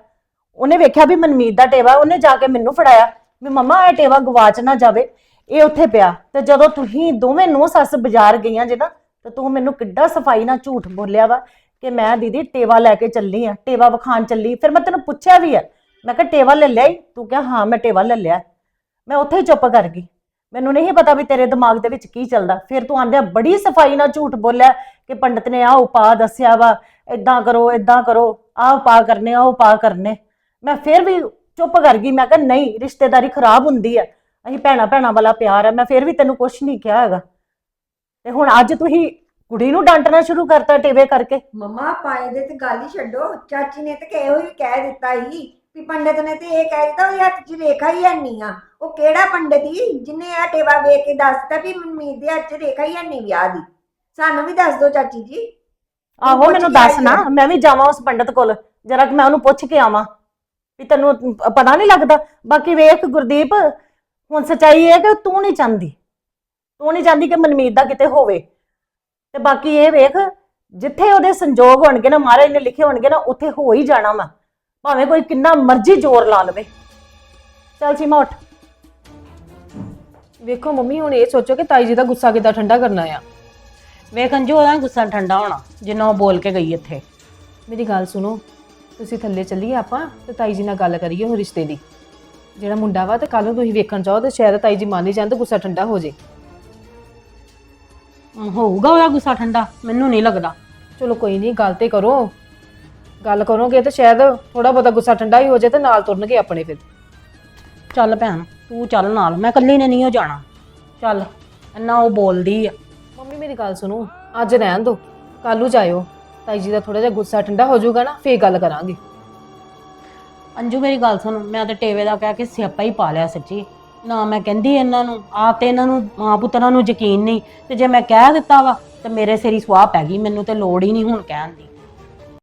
ਉਹਨੇ ਵੇਖਿਆ ਵੀ ਮਨਮੀਤ ਦਾ ਟੇਵਾ, ਉਹਨੇ ਜਾ ਕੇ ਮੈਨੂੰ ਫੜਾਇਆ ਵੀ ਮੰਮਾ ਇਹ ਟੇਵਾ ਗਵਾਚ ਨਾ ਜਾਵੇ, ਇਹ ਉੱਥੇ ਪਿਆ। ਤੇ ਜਦੋਂ ਤੁਸੀਂ ਦੋਵੇਂ ਨੂੰ ਸੱਸ ਬਾਜ਼ਾਰ ਗਈਆਂ ਜੇ ਨਾ, ਤੇ ਤੂੰ ਮੈਨੂੰ ਕਿੱਡਾ ਸਫ਼ਾਈ ਨਾਲ ਝੂਠ ਬੋਲਿਆ ਵਾ ਕਿ ਮੈਂ ਦੀਦੀ ਟੇਵਾ ਲੈ ਕੇ ਚੱਲੀ ਆ, ਟੇਵਾ ਵਿਖਾਣ ਚੱਲੀ। ਫਿਰ ਮੈਂ ਤੈਨੂੰ ਪੁੱਛਿਆ ਵੀ ਆ। ਮੈਂ ਕਿਹਾ, ਟੇਵਾ ਲੈ ਲਿਆ ਈ? ਤੂੰ ਕਿਹਾ, ਹਾਂ, ਮੈਂ ਟੇਵਾ ਲੈ ਲਿਆ। ਮੈਂ ਉੱਥੇ ਹੀ ਚੁੱਪ ਕਰ ਗਈ। ਮੈਨੂੰ ਨਹੀਂ ਪਤਾ ਵੀ ਤੇਰੇ ਦਿਮਾਗ ਦੇ ਵਿੱਚ ਕੀ ਚੱਲਦਾ। ਫਿਰ ਤੂੰ ਆਂਦਿਆ ਬੜੀ ਸਫ਼ਾਈ ਨਾਲ ਝੂਠ ਬੋਲਿਆ ਕਿ ਪੰਡਤ ਨੇ ਆਹ ਉਪਾਅ ਦੱਸਿਆ ਵਾ ਇਦਾਂ ਕਰੋ ਇਦਾਂ ਕਰੋ, ਆਹ ਉਪਾਅ ਕਰਨੇ, ਆਹ ਉਪਾਅ ਕਰਨੇ। ਮੈਂ ਫਿਰ ਵੀ ਚੁੱਪ ਕਰ ਗਈ, ਮੈਂ ਕਿਹਾ ਨਹੀਂ, ਰਿਸ਼ਤੇਦਾਰੀ ਖਰਾਬ ਹੁੰਦੀ ਹੈ ਅਸੀਂ ਭੈਣਾ ਭੈਣਾ ਵਾਲਾ ਪਿਆਰ ਹੈ ਮੈਂ ਫਿਰ ਵੀ ਤੈਨੂੰ ਕੁਝ ਨਹੀਂ ਕਿਹਾ ਹੈਗਾ। ਤੇ ਹੁਣ ਅੱਜ ਤੁਸੀਂ ਕੁੜੀ ਨੂੰ ਡਾਂਟਣਾ ਸ਼ੁਰੂ ਕਰਤਾ ਟੇਵੇ ਕਰਕੇ। ਮੰਮਾ ਪਾਏ ਦੇ ਤੇ ਗੱਲ ਹੀ ਛੱਡੋ। ਚਾਚੀ ਨੇ ਤੇ ਕਿਹੋ ਹੀ ਕਹਿ ਦਿੱਤਾ ਹੀ ਵੀ ਪੰਡਤ ਨੇ ਤੇ ਇਹ ਕਹਿ ਦਿੱਤਾ ਉਹਦੇ ਹੱਥ 'ਚ ਰੇਖਾ ਹੀ ਨਹੀਂ ਆ। ਉਹ ਕਿਹੜਾ ਪੰਡਤ ਹੀ ਜਿਨੇ ਆ ਟੇਵਾ ਵੇਖ ਕੇ ਦੱਸਤਾ ਵੀ ਮਨਮੀਤ ਦੇ ਹੱਥ 'ਚ ਰੇਖਾ ਹੀ ਨਹੀਂ ਵਿਆਹ ਦੀ। ਸਾਨੂੰ ਵੀ ਦੱਸ ਦਿਓ ਚਾਚੀ ਜੀ। ਆਹੋ ਪੁੱਛ ਮੈਨੂੰ ਕੇ ਦੱਸ ਆਈ ਨਾ। ਮੈਂ ਵੀ ਜਾਵਾਂ ਉਸ ਪੰਡਤ ਕੋਲ। ਜਰਾ ਕਿ ਮੈਂ ਉਹਨੂੰ ਪੁੱਛ ਕੇ ਆਵਾਂ। ਵੀ ਤੈਨੂੰ ਪਤਾ ਨਹੀਂ ਲੱਗਦਾ? ਬਾਕੀ ਵੇਖ ਗੁਰਦੀਪ ਹੁਣ ਸਚਾਈ ਇਹ ਹੈ ਕਿ ਤੂੰ ਨਹੀਂ ਚਾਹੁੰਦੀ। ਤੂੰ ਨਹੀਂ ਚਾਹੁੰਦੀ ਕਿ ਮਨਮੀਤ ਦਾ ਕਿਤੇ ਹੋਵੇ। ਤੇ ਬਾਕੀ ਇਹ ਵੇਖ ਜਿੱਥੇ ਉਹਦੇ ਸੰਜੋਗ ਹੋਣਗੇ ਨਾ ਮਹਾਰਾਜ ਨੇ ਲਿਖੇ ਹੋਣਗੇ ਨਾ ਉੱਥੇ ਹੋ ਹੀ ਜਾਣਾ ਵਾ। ਭਾਵੇਂ ਕੋਈ ਕਿੰਨਾ ਮਰਜ਼ੀ ਜ਼ੋਰ ਲਾ ਲਵੇ। ਚੱਲ ਸੀਮਾ ਉੱਠ। ਵੇਖੋ ਮੰਮੀ ਹੁਣ ਇਹ ਸੋਚੋ ਕਿ ਤਾਈ ਜੀ ਦਾ ਗੁੱਸਾ ਕਿੱਦਾਂ ਠੰਡਾ ਕਰਨਾ ਆ। ਵੇਖ ਅੰਜੂ ਉਹਦਾ ਗੁੱਸਾ ਠੰਡਾ ਹੋਣਾ ਜਿੰਨਾ ਉਹ ਬੋਲ ਕੇ ਗਈ ਇੱਥੇ। ਮੇਰੀ ਗੱਲ ਸੁਣੋ ਤੁਸੀਂ ਥੱਲੇ ਚੱਲੀਏ ਆਪਾਂ ਤੇ ਤਾਈ ਜੀ ਨਾਲ ਗੱਲ ਕਰੀਏ ਉਹ ਰਿਸ਼ਤੇ ਦੀ। ਜਿਹੜਾ ਮੁੰਡਾ ਵਾ ਤੇ ਕੱਲ ਨੂੰ ਤੁਸੀਂ ਵੇਖਣ ਜਾਓ ਤੇ ਸ਼ਾਇਦ ਤਾਈ ਜੀ ਮੰਨ ਹੀ ਜਾਣ ਤੇ ਗੁੱਸਾ ਠੰਡਾ ਹੋ ਜੇ। ਹੋਊਗਾ ਉਹਦਾ ਗੁੱਸਾ ਠੰਡਾ ਮੈਨੂੰ ਨਹੀਂ ਲੱਗਦਾ। ਚਲੋ ਕੋਈ ਨਹੀਂ ਗੱਲ ਤੇ ਕਰੋ। ਗੱਲ ਕਰੋਗੇ ਤੇ ਸ਼ਾਇਦ ਥੋੜਾ ਬਹੁਤਾ ਗੁੱਸਾ ਠੰਡਾ ਹੀ ਹੋ ਜਾਏ ਤੇ ਨਾਲ ਤੁਰਨਗੇ ਆਪਣੇ ਫਿਰ। ਚੱਲ ਭੈਣ ਤੂੰ ਚੱਲ ਨਾਲ ਮੈਂ ਇਕੱਲੀ ਨੇ ਨਹੀਂ ਹੋ ਜਾਣਾ। ਚੱਲ ਇੰਨਾ ਉਹ ਬੋਲਦੀ ਆ। ਮੰਮੀ ਮੇਰੀ ਗੱਲ ਸੁਣੋ ਅੱਜ ਰਹਿਣ ਦਿਓ ਕੱਲ ਨੂੰ ਜਾਇਓ। ਤਾਈ ਜੀ ਦਾ ਥੋੜਾ ਜਿਹਾ ਗੁੱਸਾ ਠੰਡਾ ਹੋ ਜਾਊਗਾ ਨਾ ਫੇਰ ਗੱਲ ਕਰਾਂਗੇ। ਅੰਜੂ ਮੇਰੀ ਗੱਲ ਸੁਣ ਮੈਂ ਤੇ ਟੇਵੇ ਦਾ ਕਹਿ ਕੇ ਸਿਆਪਾ ਹੀ ਪਾ ਲਿਆ ਸੱਚੀ। ਨਾ ਮੈਂ ਕਹਿੰਦੀ ਇਹਨਾਂ ਨੂੰ ਆਪ ਤੇ ਇਹਨਾਂ ਨੂੰ ਮਾਂ ਪੁੱਤਰਾਂ ਨੂੰ ਯਕੀਨ ਨਹੀਂ। ਤੇ ਜੇ ਮੈਂ ਕਹਿ ਦਿੱਤਾ ਵਾ ਤੇ ਮੇਰੇ ਸਿਰ ਹੀ ਸਵਾਹ ਪੈ ਗਈ ਮੈਨੂੰ ਤੇ ਲੋੜ ਹੀ ਨਹੀਂ ਹੁਣ ਕਹਿਣ ਦੀ।